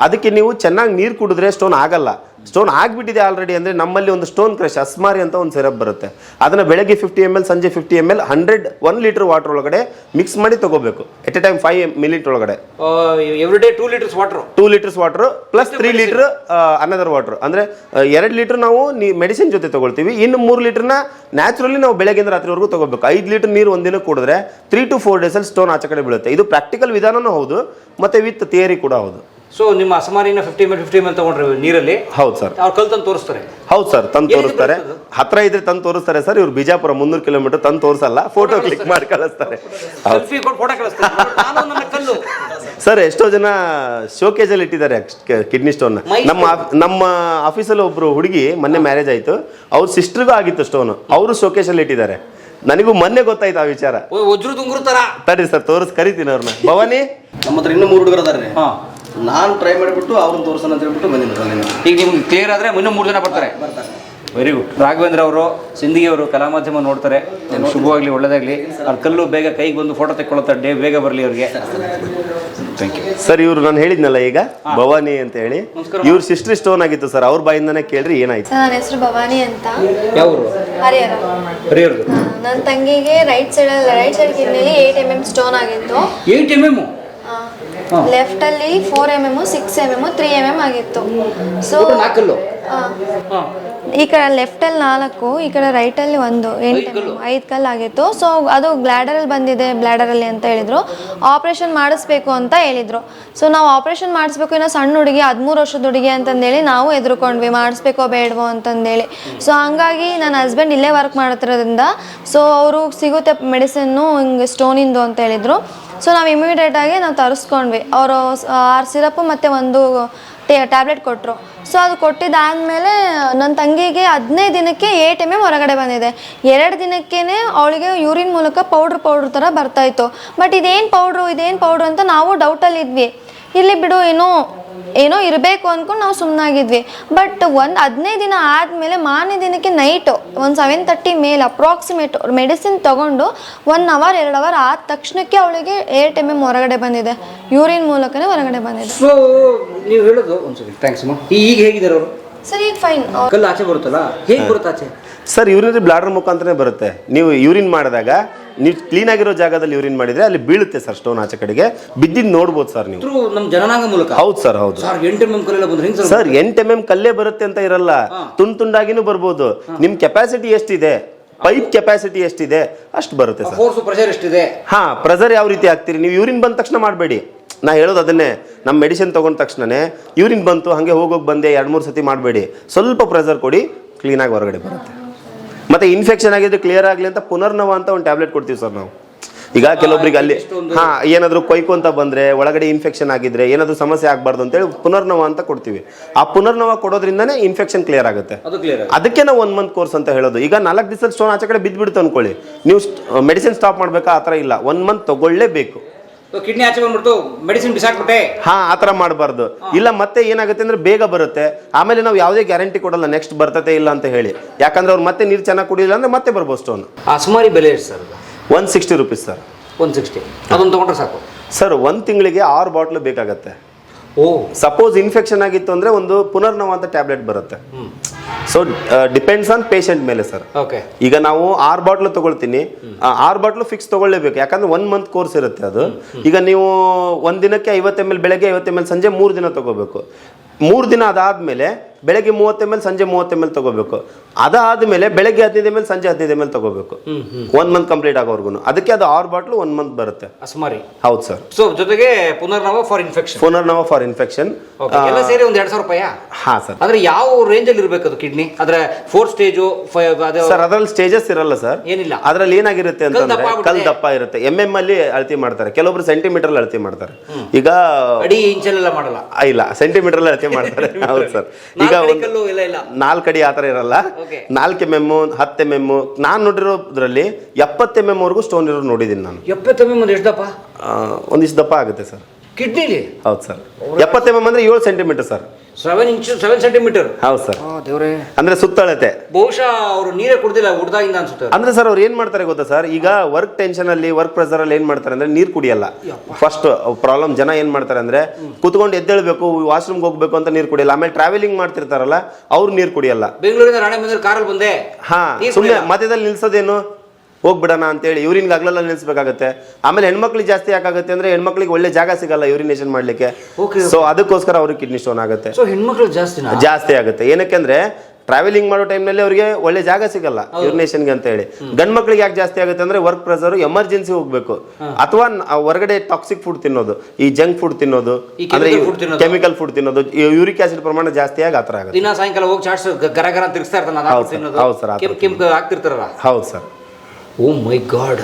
ಅದಕ್ಕೆ ನೀವು ಚೆನ್ನಾಗಿ ನೀರು ಕುಡಿದ್ರೆ ಸ್ಟೋನ್ ಆಗಲ್ಲ. ಸ್ಟೋನ್ ಆಗಿಬಿಟ್ಟಿದೆ ಆಲ್ರೆಡಿ ಅಂದರೆ ನಮ್ಮಲ್ಲಿ ಒಂದು ಸ್ಟೋನ್ ಕ್ರಶ್ ಅಸ್ಮಾರಿ ಅಂತ ಒಂದು ಸಿರಪ್ ಬರುತ್ತೆ. ಅದನ್ನು ಬೆಳಗ್ಗೆ ಫಿಫ್ಟಿ ಎಂ ಎಲ್ ಸಂಜೆ fifty M L hundred one liter water ಒಳಗಡೆ ಮಿಕ್ಸ್ ಮಾಡಿ ತಗೋಬೇಕು. At a time five minute ಒಳಗಡೆ. Every day two liters water two liters water plus three liter another water ಅಂದರೆ ಎರಡು ಲೀಟರ್ ನಾವು ಮೆಡಿಸಿನ್ ಜೊತೆ ತಗೊಳ್ತೀವಿ. ಇನ್ನು ಮೂರು ಲೀಟರ್ನ ನ್ಯಾಚುರಲಿ ನಾವು ಬೆಳಗ್ಗೆಯಿಂದ ರಾತ್ರಿವರೆಗೂ ತಗೋಬೇಕು. ಐದು ಲೀಟರ್ ನೀರು ಒಂದಿನ ಕುಡಿದ್ರೆ ತ್ರೀ ಟು ಫೋರ್ ಡೇಸಲ್ಲಿ ಸ್ಟೋನ್ ಆಚೆ ಕಡೆ ಬೀಳುತ್ತೆ. ಇದು ಪ್ರಾಕ್ಟಿಕಲ್ ವಿಧಾನನೂ ಹೌದು ಮತ್ತು ವಿತ್ ಥಿಯರಿ ಕೂಡ ಹೌದು. ಸೊ ನಿಮ್ಮ ಅಸಮಾರಿನ ಫಿಫ್ಟಿ ಎಂ ಫಿಫ್ಟಿ ಎಂ ತಗೊಂಡ್ರಿ ನೀರಲ್ಲಿ? ಹೌದು ಸರ್. ಅವ್ರು ಕಲ್ ತಂದು ತೋರಿಸ್ತಾರೆ. ಹೌದು ಸರ್ ತಂದು ತೋರಿಸ್ತಾರೆ. ಹತ್ರ ಇದ್ರೆ ತಂದು ತೋರಿಸ್ತಾರೆ ಸರ್ ಇವ್ರು ಬಿಜಾಪುರ ಮುನ್ನೂರು ಕಿಲೋಮೀಟರ್ ತಂದು ತೋರಿಸಲ್ಲ ಫೋಟೋ ಕ್ಲಿಕ್ ಮಾಡಿ ಕಳಿಸ್ತಾರೆ. ಸೆಲ್ಫಿ ಕೊಟ್ಟು ಫೋಟೋ ಕಳಿಸ್ತಾರೆ. ನಾನು ನನ್ನ ಕಲ್ಲು. ಸರ್ ಎಷ್ಟೋ ಜನ ಶೋಕೇಜ್ ಅಲ್ಲಿ ಇಟ್ಟಿದ್ದಾರೆ ಕಿಡ್ನಿ ಸ್ಟೋನ್ ನಮ್ಮ ನಮ್ಮ ಆಫೀಸಲ್ಲಿ ಒಬ್ರು ಹುಡುಗಿ ಮೊನ್ನೆ ಮ್ಯಾರೇಜ್ ಆಯ್ತು. ಅವ್ರ ಸಿಸ್ಟರ್ಗೂ ಆಗಿತ್ತು ಸ್ಟೋನ್ ಅವರು ಶೋಕೇಶ್ ಅಲ್ಲಿ ಇಟ್ಟಿದ್ದಾರೆ. ನನಗೂ ಮೊನ್ನೆ ಗೊತ್ತಾಯ್ತು ಆ ವಿಚಾರ. ವಜ್ರ ತರ. ತಡಿ ಸರ್ ತೋರಿಸ್ ಕರಿತೀನಿ ಅವ್ರನ್ನ ಭವಾನಿ? ನಮ್ಮ ಹತ್ರ ಇನ್ನೂ ಮೂರು ಹುಡುಗರು ಅದಾರೆ ಹಾ. ನಾನು ಟ್ರೈ ಮಾಡಿಬಿಟ್ಟು ಅವ್ರನ್ನ ತೋರಿಸೋಣ ಅಂತ ಹೇಳ್ಬಿಟ್ಟು ಬಂದಿದ್ದೀನಿ ಈಗ ನಿಮ್ಗೆ ಕ್ಲಿಯರ್ ಆದ್ರೆ ಇನ್ನೂ ಮೂರು ಜನ ಬರ್ತಾರೆ. ವೆರಿ ಗುಡ್ ರಾಘವೇಂದ್ರ ಅವರು ಸಿಂಧಿಗೆ ಅವರು ಕಲಾ ಮಾಧ್ಯಮ ನೋಡ್ತಾರೆ ಶುಭವಾಗಲಿ ಒಳ್ಳೇದಾಗಲಿ. ಅವ್ರ ಕಲ್ಲು ಬೇಗ ಕೈಗೆ ಬಂದು ಫೋಟೋ ತೆಕ್ಕೊಳ್ತಾರೆ ಡೇ ಬೇಗ ಬರಲಿ ಅವ್ರಿಗೆ. ಥ್ಯಾಂಕ್ ಯು ಸರ್ ಇವ್ರು ನಾನು ಹೇಳಿದ್ನಲ್ಲ ಈಗ ಭವಾನಿ ಅಂತ ಹೇಳಿ. ಇವ್ರ ಸಿಸ್ಟರ್ ಸ್ಟೋನ್ ಆಗಿತ್ತು ಸರ್ ಅವ್ರ ಬಾಯಿಂದಾನೆ ಕೇಳ್ರಿ ಏನಾಯ್ತು? ನನ್ನ ಹೆಸರು ಭವಾನಿ ಅಂತ. ಯಾವರು? ಹರಿಹರ. ಹರಿಯವ್ರದ್ದು ನನ್ನ ತಂಗಿಗೆ ರೈಟ್ ಸೈಡಲ್ಲಿ ರೈಟ್ ಸೈಡ್ ಕಿಡ್ನಿಲಿ ಏಯ್ಟ್ ಎಂ ಎಂ ಸ್ಟೋನ್ ಆಗಿತ್ತು. ಏಯ್ಟ್ ಎಂ ಎಂ ಲೆಫ್ಟ್ ಅಲ್ಲಿ four M M six M M three M M ಆಗಿತ್ತು. ಸೊ ನಾಲ್ಕಲ್ಲು? ಈ ಕಡೆ ಲೆಫ್ಟ್ ಅಲ್ಲಿ ನಾಲ್ಕು ಈ ಕಡೆ ರೈಟ್ ಅಲ್ಲಿ ಒಂದು ಎಂಟು ಐದು ಕಲ್ಲು. ಆಗಿತ್ತು. ಸೊ ಅದು ಬ್ಲ್ಯಾಡರ್ ಅಲ್ಲಿ ಬಂದಿದೆ ಬ್ಲ್ಯಾಡರ್ ಅಲ್ಲಿ ಅಂತ ಹೇಳಿದ್ರು. ಆಪರೇಷನ್ ಮಾಡಿಸ್ಬೇಕು ಅಂತ ಹೇಳಿದ್ರು. ಸೊ ನಾವು ಆಪರೇಷನ್ ಮಾಡಿಸ್ಬೇಕು ಇನ್ನೂ ಸಣ್ಣ ಹುಡುಗಿ ಹದಿಮೂರು ವರ್ಷದ ಹುಡುಗಿ ಅಂತಂದೇಳಿ ನಾವು ಎದುರುಕೊಂಡ್ವಿ. ಮಾಡಿಸ್ಬೇಕೋ ಬೇಡವೋ ಅಂತಂದೇಳಿ. ಸೊ ಹಂಗಾಗಿ ನನ್ನ ಹಸ್ಬೆಂಡ್ ಇಲ್ಲೇ ವರ್ಕ್ ಮಾಡ್ತಿರೋದ್ರಿಂದ ಸೊ ಅವರು ಸಿಗುತ್ತೆ ಮೆಡಿಸಿನ್ನು ಹಿಂಗೆ ಸ್ಟೋನಿಂದು ಅಂತ ಹೇಳಿದ್ರು. ಸೊ ನಾವು ಇಮಿಡಿಯೇಟಾಗಿ ನಾವು ತರಿಸ್ಕೊಂಡ್ವಿ. ಅವರು ಆರು ಸಿರಪ್ ಮತ್ತು ಒಂದು ಟೇ ಟ್ಯಾಬ್ಲೆಟ್ ಕೊಟ್ಟರು ಸೊ ಅದು ಕೊಟ್ಟಿದ್ದಾದಮೇಲೆ ನನ್ನ ತಂಗಿಗೆ ಹದಿನೈದು ದಿನಕ್ಕೆ ಏಟ್ ಎಂ ಎಂ ಹೊರಗಡೆ ಬಂದಿದೆ. ಎರಡು ದಿನಕ್ಕೇ ಅವಳಿಗೆ ಯೂರಿನ್ ಮೂಲಕ ಪೌಡ್ರ್ ಪೌಡ್ರ್ ಥರ ಬರ್ತಾಯಿತ್ತು ಬಟ್ ಇದೇನು ಪೌಡ್ರು ಇದೇನು ಪೌಡ್ರು ಅಂತ ನಾವು ಡೌಟಲ್ಲಿ ಇದ್ವಿ. ಇಲ್ಲಿ ಬಿಡು, ಏನೋ ಏನೋ ಇರಬೇಕು ಅಂದ್ಕೊಂಡು ನಾವು ಸುಮ್ಮನಾಗಿದ್ವಿ ಬಟ್ ಒಂದು ಹದಿನೈದು ದಿನ ಆದಮೇಲೆ ಮಾರನೇ ದಿನಕ್ಕೆ ನೈಟು ಒಂದು ಸೆವೆನ್ ತರ್ಟಿ ಮೇಲೆ ಅಪ್ರಾಕ್ಸಿಮೇಟ್ ಮೆಡಿಸಿನ್ ತೊಗೊಂಡು ಒನ್ ಅವರ್ ಎರಡು ಅವರ್ ಆದ ತಕ್ಷಣಕ್ಕೆ ಅವಳಿಗೆ ಏರ್ ಎಂ ಎಂ ಹೊರಗಡೆ ಬಂದಿದೆ. ಯೂರಿನ್ ಮೂಲಕನೇ ಹೊರಗಡೆ ಬಂದಿದೆ. ಸೊ ನೀವು ಹೇಳೋದು ಒಂದು ಸರಿ ಥ್ಯಾಂಕ್ಸ್ ಅಮ್ಮ ಈಗ ಹೇಗಿದ್ದಾರೆ ಅವರು? ಸರ್ ಈಗ ಫೈನ್ ಕಲ್ಲು ಆಚೆ ಬರುತ್ತಲ್ಲ? ಹೇಗೆ ಬರುತ್ತೆ ಆಚೆ? ಸರ್ ಯೂರಿನ್ ಬ್ಲಾಡರ್ ಮುಖಾಂತರನೇ ಬರುತ್ತೆ. ನೀವು ಯೂರಿನ್ ಮಾಡಿದಾಗ ನೀವು ಕ್ಲೀನ್ ಆಗಿರೋ ಜಾಗದಲ್ಲಿ ಯೂರಿನ್ ಮಾಡಿದ್ರೆ ಅಲ್ಲಿ ಬೀಳುತ್ತೆ ಸರ್ ಸ್ಟೋನ್ ಆಚೆ ಕಡೆಗೆ. ಬಿದ್ದಿದ್ದು ನೋಡ್ಬೋದು ಸರ್ ನೀವು. ನಮ್ಮ ಜನನಾಂಗ ಮೂಲಕ. ಹೌದು ಸರ್ ಹೌದು. ಸರ್ ಎಂಟು ಎಂ ಎಂ ಕಲ್ಲೇ ಬರುತ್ತೆ ಅಂತ ಇರಲ್ಲ. ತುಂಡ್ ತುಂಡಾಗಿನೂ ಬರ್ಬೋದು. ನಿಮ್ ಕೆಪಾಸಿಟಿ ಎಷ್ಟಿದೆ? ಪೈಪ್ ಕೆಪಾಸಿಟಿ ಎಷ್ಟಿದೆ? ಅಷ್ಟು ಬರುತ್ತೆ ಸರ್. ಪ್ರೆಷರ್ ಎಷ್ಟಿದೆ? ಹಾ ಪ್ರೆಸರ್ ಯಾವ ರೀತಿ ಆಗ್ತೀರಿ ನೀವು ಯೂರಿನ್ ಬಂದ ತಕ್ಷಣ ಮಾಡಬೇಡಿ. ನಾ ಹೇಳೋದು ಅದನ್ನೇ. ನಮ್ಮ ಮೆಡಿಸಿನ್ ತಗೊಂಡ ತಕ್ಷಣನೇ ಯೂರಿನ್ ಬಂತು ಹಾಗೆ ಹೋಗೋಗಿ ಬಂದೆ ಎರಡು ಮೂರು ಸತಿ ಮಾಡಬೇಡಿ. ಸ್ವಲ್ಪ ಪ್ರೆಸರ್ ಕೊಡಿ ಕ್ಲೀನಾಗಿ ಹೊರಗಡೆ ಬರುತ್ತೆ. ಮತ್ತೆ ಇನ್ಫೆಕ್ಷನ್ ಆಗಿದ್ರೆ ಕ್ಲಿಯರ್ ಆಗಲಿ ಅಂತ ಪುನರ್ನವ ಅಂತ ಒಂದು ಟ್ಯಾಬ್ಲೆಟ್ ಕೊಡ್ತೀವಿ ಸರ್ ನಾವು. ಈಗ ಕೆಲವೊಬ್ರಿಗೆ ಅಲ್ಲಿ ಹಾ ಏನಾದರೂ ಅಂತ ಬಂದ್ರೆ ಒಳಗಡೆ ಇನ್ಫೆಕ್ಷನ್ ಆಗಿದ್ರೆ ಏನಾದರೂ ಸಮಸ್ಯೆ ಆಗಬಾರ್ದು ಅಂತೇಳಿ ಪುನರ್ನವ ಅಂತ ಕೊಡ್ತೀವಿ. ಆ ಪುನರ್ನವ ಕೊಡೋದ್ರಿಂದನೇ ಇನ್ಫೆಕ್ಷನ್ ಕ್ಲಿಯರ್ ಆಗುತ್ತೆ. ಅದಕ್ಕೆ ನಾವು ಒನ್ ಮಂತ್ ಕೋರ್ಸ್ ಅಂತ ಹೇಳೋದು. ಈಗ ನಾಲ್ಕು ದಿವಸ ಸ್ಟೋನ್ ಆಚೆ ಕಡೆ ಬಿದ್ದುಬಿಡ್ತು ಅನ್ಕೊಳ್ಳಿ. ನೀವು ಮೆಡಿಸಿನ್ ಸ್ಟಾಪ್ ಮಾಡ್ಬೇಕಾ? ಆ ಥರ ಇಲ್ಲ. One month ತಗೊಳ್ಳೇಬೇಕು. ಕಿಡ್ನಿ ಆಚೆ ಬಂದ್ಬಿಡ್ತು ಮೆಡಿಸಿನ್ ಬಿಸಾಕ್ಬಿಟ್ಟೆ. ಹಾ ಆ ಥರ ಮಾಡಬಾರ್ದು. ಇಲ್ಲ ಮತ್ತೆ ಏನಾಗುತ್ತೆ ಅಂದ್ರೆ ಬೇಗ ಬರುತ್ತೆ. ಆಮೇಲೆ ನಾವು ಯಾವುದೇ ಗ್ಯಾರಂಟಿ ಕೊಡಲ್ಲ ನೆಕ್ಸ್ಟ್ ಬರ್ತತೆ ಇಲ್ಲ ಅಂತ ಹೇಳಿ. ಯಾಕಂದ್ರೆ ಅವ್ರು ಮತ್ತೆ ನೀರು ಚೆನ್ನಾಗಿ ಕುಡಿಯಿಲ್ಲ ಅಂದ್ರೆ ಮತ್ತೆ ಬರ್ಬೋದು ಸ್ಟೋನ್ ಆ ಸುಮಾರಿ ಬೆಲೆ ಎಷ್ಟು sir one sixty rupees sir. One sixty ಅದೊಂದು ತೊಗೊಂಡ್ರೆ ಸಾಕು. ಸರ್ ಒಂದು ತಿಂಗಳಿಗೆ ಆರು ಬಾಟ್ಲು ಬೇಕಾಗತ್ತೆ. ಓ. ಸಪೋಸ್ ಇನ್ಫೆಕ್ಷನ್ ಆಗಿತ್ತು ಅಂದ್ರೆ ಒಂದು ಪುನರ್ನವ ಅಂತ ಟ್ಯಾಬ್ಲೆಟ್ ಬರುತ್ತೆ ಸೊ ಡಿಪೆಂಡ್ಸ್ ಆನ್ ಪೇಷಂಟ್ ಮೇಲೆ ಸರ್ ಓಕೆ ಈಗ ನಾವು ಆರು ಬಾಟ್ಲು ತಗೊಳ್ತೀನಿ. ಆರ್ ಬಾಟ್ಲು ಫಿಕ್ಸ್ ತಗೊಳ್ಳೇಬೇಕು. ಯಾಕಂದ್ರೆ ಒನ್ ಮಂತ್ ಕೋರ್ಸ್ ಇರುತ್ತೆ ಅದು. ಈಗ ನೀವು ಒಂದ್ ದಿನಕ್ಕೆ ಐವತ್ತು ಎಂ ಎಲ್ ಬೆಳಗ್ಗೆ ಐವತ್ತು ಎಂ ಎಲ್ ಸಂಜೆ ಮೂರು ದಿನ ತಗೋಬೇಕು. ಮೂರು ದಿನ ಅದಾದ್ಮೇಲೆ ಬೆಳಗ್ಗೆ ಮೂವತ್ತು ಎಂ ಎಲ್ ಸಂಜೆ ಮೂವತ್ತು ಎಂ ಎಲ್ ತಗೋಬೇಕು. ಅದಾದ್ಮೇಲೆ ಬೆಳಗ್ಗೆ ಹದಿನೈದು ಎಂ ಎಲ್ ಸಂಜೆ ಹದಿನೈದು ಎಂ ಎಲ್ ತಗೋಬೇಕು. ಒನ್ ಮಂತ್ ಕಂಪ್ಲೀಟ್ ಆಗೋವರೆಗೂ ಅದಕ್ಕೆ ಅದು ಆರು ಬಾಟ್ಲು ಒನ್ ಮಂತ್ ಬರುತ್ತೆ. ಅಸ್ಮಾರಿ ಹೌದು ಸರ್. ಸೊ ಜೊತೆಗೆ Punarnava for infection Punarnava for infection ಎಲ್ಲ ಸೇರಿ ಒಂದ್ ಎರಡ್ ಸಾವಿರ ರೂಪಾಯಿ? ಹಾ ಸರ್. ಅಂದ್ರೆ ಯಾವ ರೇಂಜ್ ಅಲ್ಲಿ ಇರಬೇಕು ಅದು ಕಿಡ್ನಿ ಅಂದ್ರೆ ಫೋರ್ ಸ್ಟೇಜು ಸರ್ ಅದ್ರಲ್ಲಿ ಸ್ಟೇಜಸ್ ಇರಲ್ಲ ಸರ್. ಏನಿಲ್ಲ. ಅದ್ರಲ್ಲಿ ಏನಾಗಿರುತ್ತೆ ಅಂತ ಅಂತಂದ್ರೆ ಕಲ್ ದಪ್ಪ ಇರುತ್ತೆ. ಎಂ ಎಂ ಅಲ್ಲಿ ಅಳತಿ ಮಾಡ್ತಾರೆ. ಕೆಲವೊಬ್ರು ಸೆಂಟಿಮೀಟರ್ ಅಳತಿ ಮಾಡ್ತಾರೆ. ಈಗ ಅಡಿ ಇಂಚಲ್ಲೆಲ್ಲ ಮಾಡಲ್ಲ. ಇಲ್ಲ ಸೆಂಟಿಮೀಟರ್ ಅಲ್ಲಿ ಅಳತಿ ಮಾಡ್ತಾರೆ. ಹೌದು ಸರ್. ಈಗ ನಾಲ್ಕು ಅಡಿ ಒಂದು ಕಲ್ಲು ಇಲ್ಲ. ಇಲ್ಲ ನಾಲ್ಕು ಆತರ ಇರಲ್ಲ. ನಾಲ್ಕು ಎಂ ಎಂ ಹತ್ತು ಎಂ ಎಂ ನಾನು ನೋಡಿರೋದ್ರಲ್ಲಿ ಎಪ್ಪತ್ತು ಎಂ ಎಂ ವರೆಗೂ ಸ್ಟೋನ್ ಇರೋದು ನೋಡಿದ್ದೀನಿ ನಾನು. ಎಪ್ಪತ್ತು ಎಂ ಒಂದು ಎಷ್ಟು ದಪ್ಪ? ಆ, ಒಂದಿಷ್ಟು ದಪ್ಪ ಆಗುತ್ತೆ ಸರ್. ಕಿಡ್ನಿಲಿ ಹೌದು ಸರ್. ಎಪ್ಪತ್ತು ಎಂ ಅಂದ್ರೆ ಏಳು centimeter sir. Seven inch seven centimeter ಹೌದು ಸರ್. ದೇವ್ರೆ. ಅಂದ್ರೆ ಸುತ್ತಳತೆ. ಬಹುಶಃ ಅವರು ನೀರೇ ಕುಡ್ದಿಲ್ಲ ಇಂದ ಅನ್ಸುತ್ತೆ ಅಂದ್ರೆ ಸರ್ ಅವ್ರು ಏನ್ ಮಾಡ್ತಾರೆ ಗೊತ್ತಾ ಸರ್? ಈಗ ವರ್ಕ್ ಟೆನ್ಷನ್ ಅಲ್ಲಿ ವರ್ಕ್ ಪ್ರೆಸರ್ ಅಲ್ಲಿ ಏನ್ ಮಾಡ್ತಾರೆ ಅಂದ್ರೆ ನೀರ್ ಕುಡಿಯಲ್ಲ. ಫಸ್ಟ್ ಪ್ರಾಬ್ಲಮ್ ಜನ ಏನ್ ಮಾಡ್ತಾರೆ ಅಂದ್ರೆ ಕುತ್ಕೊಂಡು ಎದ್ದೇಳ್ಬೇಕು ವಾಶ್ರೂಮ್ಗೆ ಹೋಗ್ಬೇಕು ಅಂತ ನೀರ್ ಕುಡಿಯಲ್ಲ. ಆಮೇಲೆ ಟ್ರಾವೆಲಿಂಗ್ ಮಾಡ್ತಿರ್ತಾರಲ್ಲ ಅವ್ರು ನೀರ್ ಕುಡಿಯಲ್ಲ. ಬೆಂಗಳೂರಿಂದ ರಾಣೆ ಬಂದ್ರೆ ಕಾರಲ್ಲಿ ಬಂದೆ. ಹಾ ಸುಮ್ಮನೆ ಮಧ್ಯದಲ್ಲಿ ನಿಲ್ಸೋದೇನು? ಹೋಗ್ಬಿಡೋಣ ಅಂತೇಳಿ ಯೂರಿನ್ಗೆ ಅಗ್ಲೆಲ್ಲ ನಿಲ್ಲಿಸಬೇಕಾಗುತ್ತೆ. ಆಮೇಲೆ ಹೆಣ್ಮಕ್ಳಿಗೆ ಜಾಸ್ತಿ ಯಾಕಾಗುತ್ತೆ ಅಂದ್ರೆ ಹೆಣ್ಮಕ್ಳಿಗೆ ಒಳ್ಳೆ ಜಾಗ ಸಿಗಲ್ಲ ಯೂರಿನೇಷನ್ ಮಾಡ್ಲಿಕ್ಕೆ. ಸೊ ಅದಕ್ಕೋಸ್ಕರ ಅವ್ರಿಗೆ ಕಿಡ್ನಿ ಸ್ಟೋನ್ ಆಗುತ್ತೆ. ಸೊ ಹೆಣ್ಮಕ್ಳು ಜಾಸ್ತಿ ಜಾಸ್ತಿ ಆಗುತ್ತೆ. ಏನಕ್ಕೆ ಅಂದ್ರೆ ಟ್ರಾವೆಲಿಂಗ್ ಮಾಡೋ ಟೈಮ್ನಲ್ಲಿ ಅವರಿಗೆ ಒಳ್ಳೆ ಜಾಗ ಸಿಗಲ್ಲ ಯೂರಿನೇಷನ್ಗೆ ಅಂತ ಹೇಳಿ ಗಂಡ್ ಮಕ್ಳಿಗೆ ಯಾಕೆ ಜಾಸ್ತಿ ಆಗುತ್ತೆ ಅಂದ್ರೆ ವರ್ಕ್ ಪ್ರೆಸರ್ ಎಮರ್ಜೆನ್ಸಿ ಹೋಗ್ಬೇಕು. ಅಥವಾ ಹೊರಗಡೆ ಟಾಕ್ಸಿಕ್ ಫುಡ್ ತಿನ್ನೋದು ಈ ಜಂಕ್ ಫುಡ್ ತಿನ್ನೋದು ಅಂದ್ರೆ. ಕೆಮಿಕಲ್ ಫುಡ್ ತಿನ್ನೋದು. ಯೂರಿಕ್ ಆಸಿಡ್ ಪ್ರಮಾಣ ಜಾಸ್ತಿ ಆಗಿ ಆತರ ಆಗುತ್ತೆ. ಸಾಯಂಕಾಲ ಹೋಗಿ ಚಾಟ್ಸ್ ಗರ ಗರ ತಿರ್ಗಿಸ್ತಾ ಇರ್ತಾನೆ ಹೌದು ಸರ್ ಹೌದು sir. Oh my god.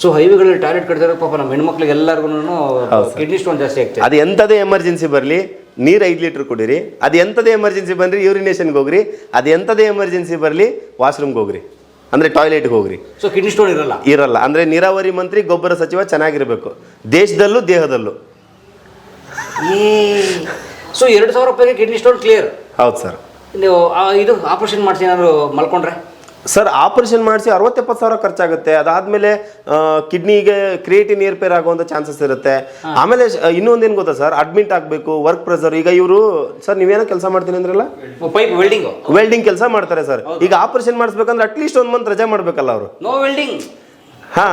So ಹೈವೇಗಳಲ್ಲಿ ಟಾಯ್ಲೆಟ್ ಕಟ್ತಾರೆ ಪಾಪ ನಮ್ಮ ಹೆಣ್ಮಕ್ಳಿಗೆ ಎಲ್ಲರಿಗೂ ಕಿಡ್ನಿ ಸ್ಟೋನ್ ಜಾಸ್ತಿ ಆಗ್ತದೆ. ಅದು ಎಂಥದೇ ಎಮರ್ಜೆನ್ಸಿ ಬರಲಿ ನೀರು ಐದು ಲೀಟ್ರ್ ಕುಡೀರಿ. ಅದು ಎಂಥದೇ ಎಮರ್ಜೆನ್ಸಿ ಬಂದ್ರಿ ಯೂರಿನೇಷನ್ಗೆ ಹೋಗ್ರಿ. ಅದು ಎಂಥದೇ ಎಮರ್ಜೆನ್ಸಿ ಬರಲಿ ವಾಶ್ರೂಮ್ಗೆ ಹೋಗ್ರಿ. ಅಂದರೆ ಟಾಯ್ಲೆಟ್ಗೆ ಹೋಗ್ರಿ. ಸೊ ಕಿಡ್ನಿ ಸ್ಟೋನ್ ಇರಲ್ಲ? ಇರಲ್ಲ. ಅಂದರೆ ನೀರಾವರಿ ಮಂತ್ರಿ ಗೊಬ್ಬರ ಸಚಿವ ಚೆನ್ನಾಗಿರಬೇಕು. ದೇಶದಲ್ಲೂ ದೇಹದಲ್ಲೂ. ಸೊ ಎರಡು ಸಾವಿರ ರೂಪಾಯಿಗೆ ಕಿಡ್ನಿ ಸ್ಟೋನ್ ಕ್ಲಿಯರ್ ಹೌದು ಸರ್. ನೀವು ಇದು ಆಪರೇಷನ್ ಮಾಡ್ತೀನಿ ಏನಾದ್ರು ಮಲ್ಕೊಂಡ್ರೆ? ಸರ್ ಆಪರೇಷನ್ ಮಾಡಿಸಿ ಅರವತ್ತೆಪ್ಪತ್ತು ಸಾವಿರ ಖರ್ಚಾಗುತ್ತೆ. ಅದಾದ್ಮೇಲೆ ಕಿಡ್ನಿಗೆ ಕ್ರಿಯೇಟಿನ್ ಏರ್ಪೇರ್ ಆಗುವಂತ ಚಾನ್ಸಸ್ ಇರುತ್ತೆ. ಆಮೇಲೆ ಇನ್ನೊಂದು ಇನ್ನೊಂದೇನು ಗೊತ್ತಾ ಸರ್? ಅಡ್ಮಿಟ್ ಆಗಬೇಕು ವರ್ಕ್ ಪ್ರೆಸರ್ ಈಗ ಇವರು ಸರ್ ನೀವೇನೋ ಕೆಲಸ ಮಾಡ್ತೀನಿ ಅಂದ್ರಲ್ಲ? ಪೈಪ್ ವೆಲ್ಡಿಂಗ್ ವೆಲ್ಡಿಂಗ್ ಕೆಲಸ ಮಾಡ್ತಾರೆ ಸರ್. ಈಗ ಆಪರೇಷನ್ ಮಾಡಿಸ್ಬೇಕಂದ್ರೆ ಅಟ್ಲೀಸ್ಟ್ ಒಂದು ಮಂತ್ ರಜೆ ಮಾಡಬೇಕಲ್ಲ ಅವರು. ನೋ ವೆಲ್ಡಿಂಗ್ ಹಾ.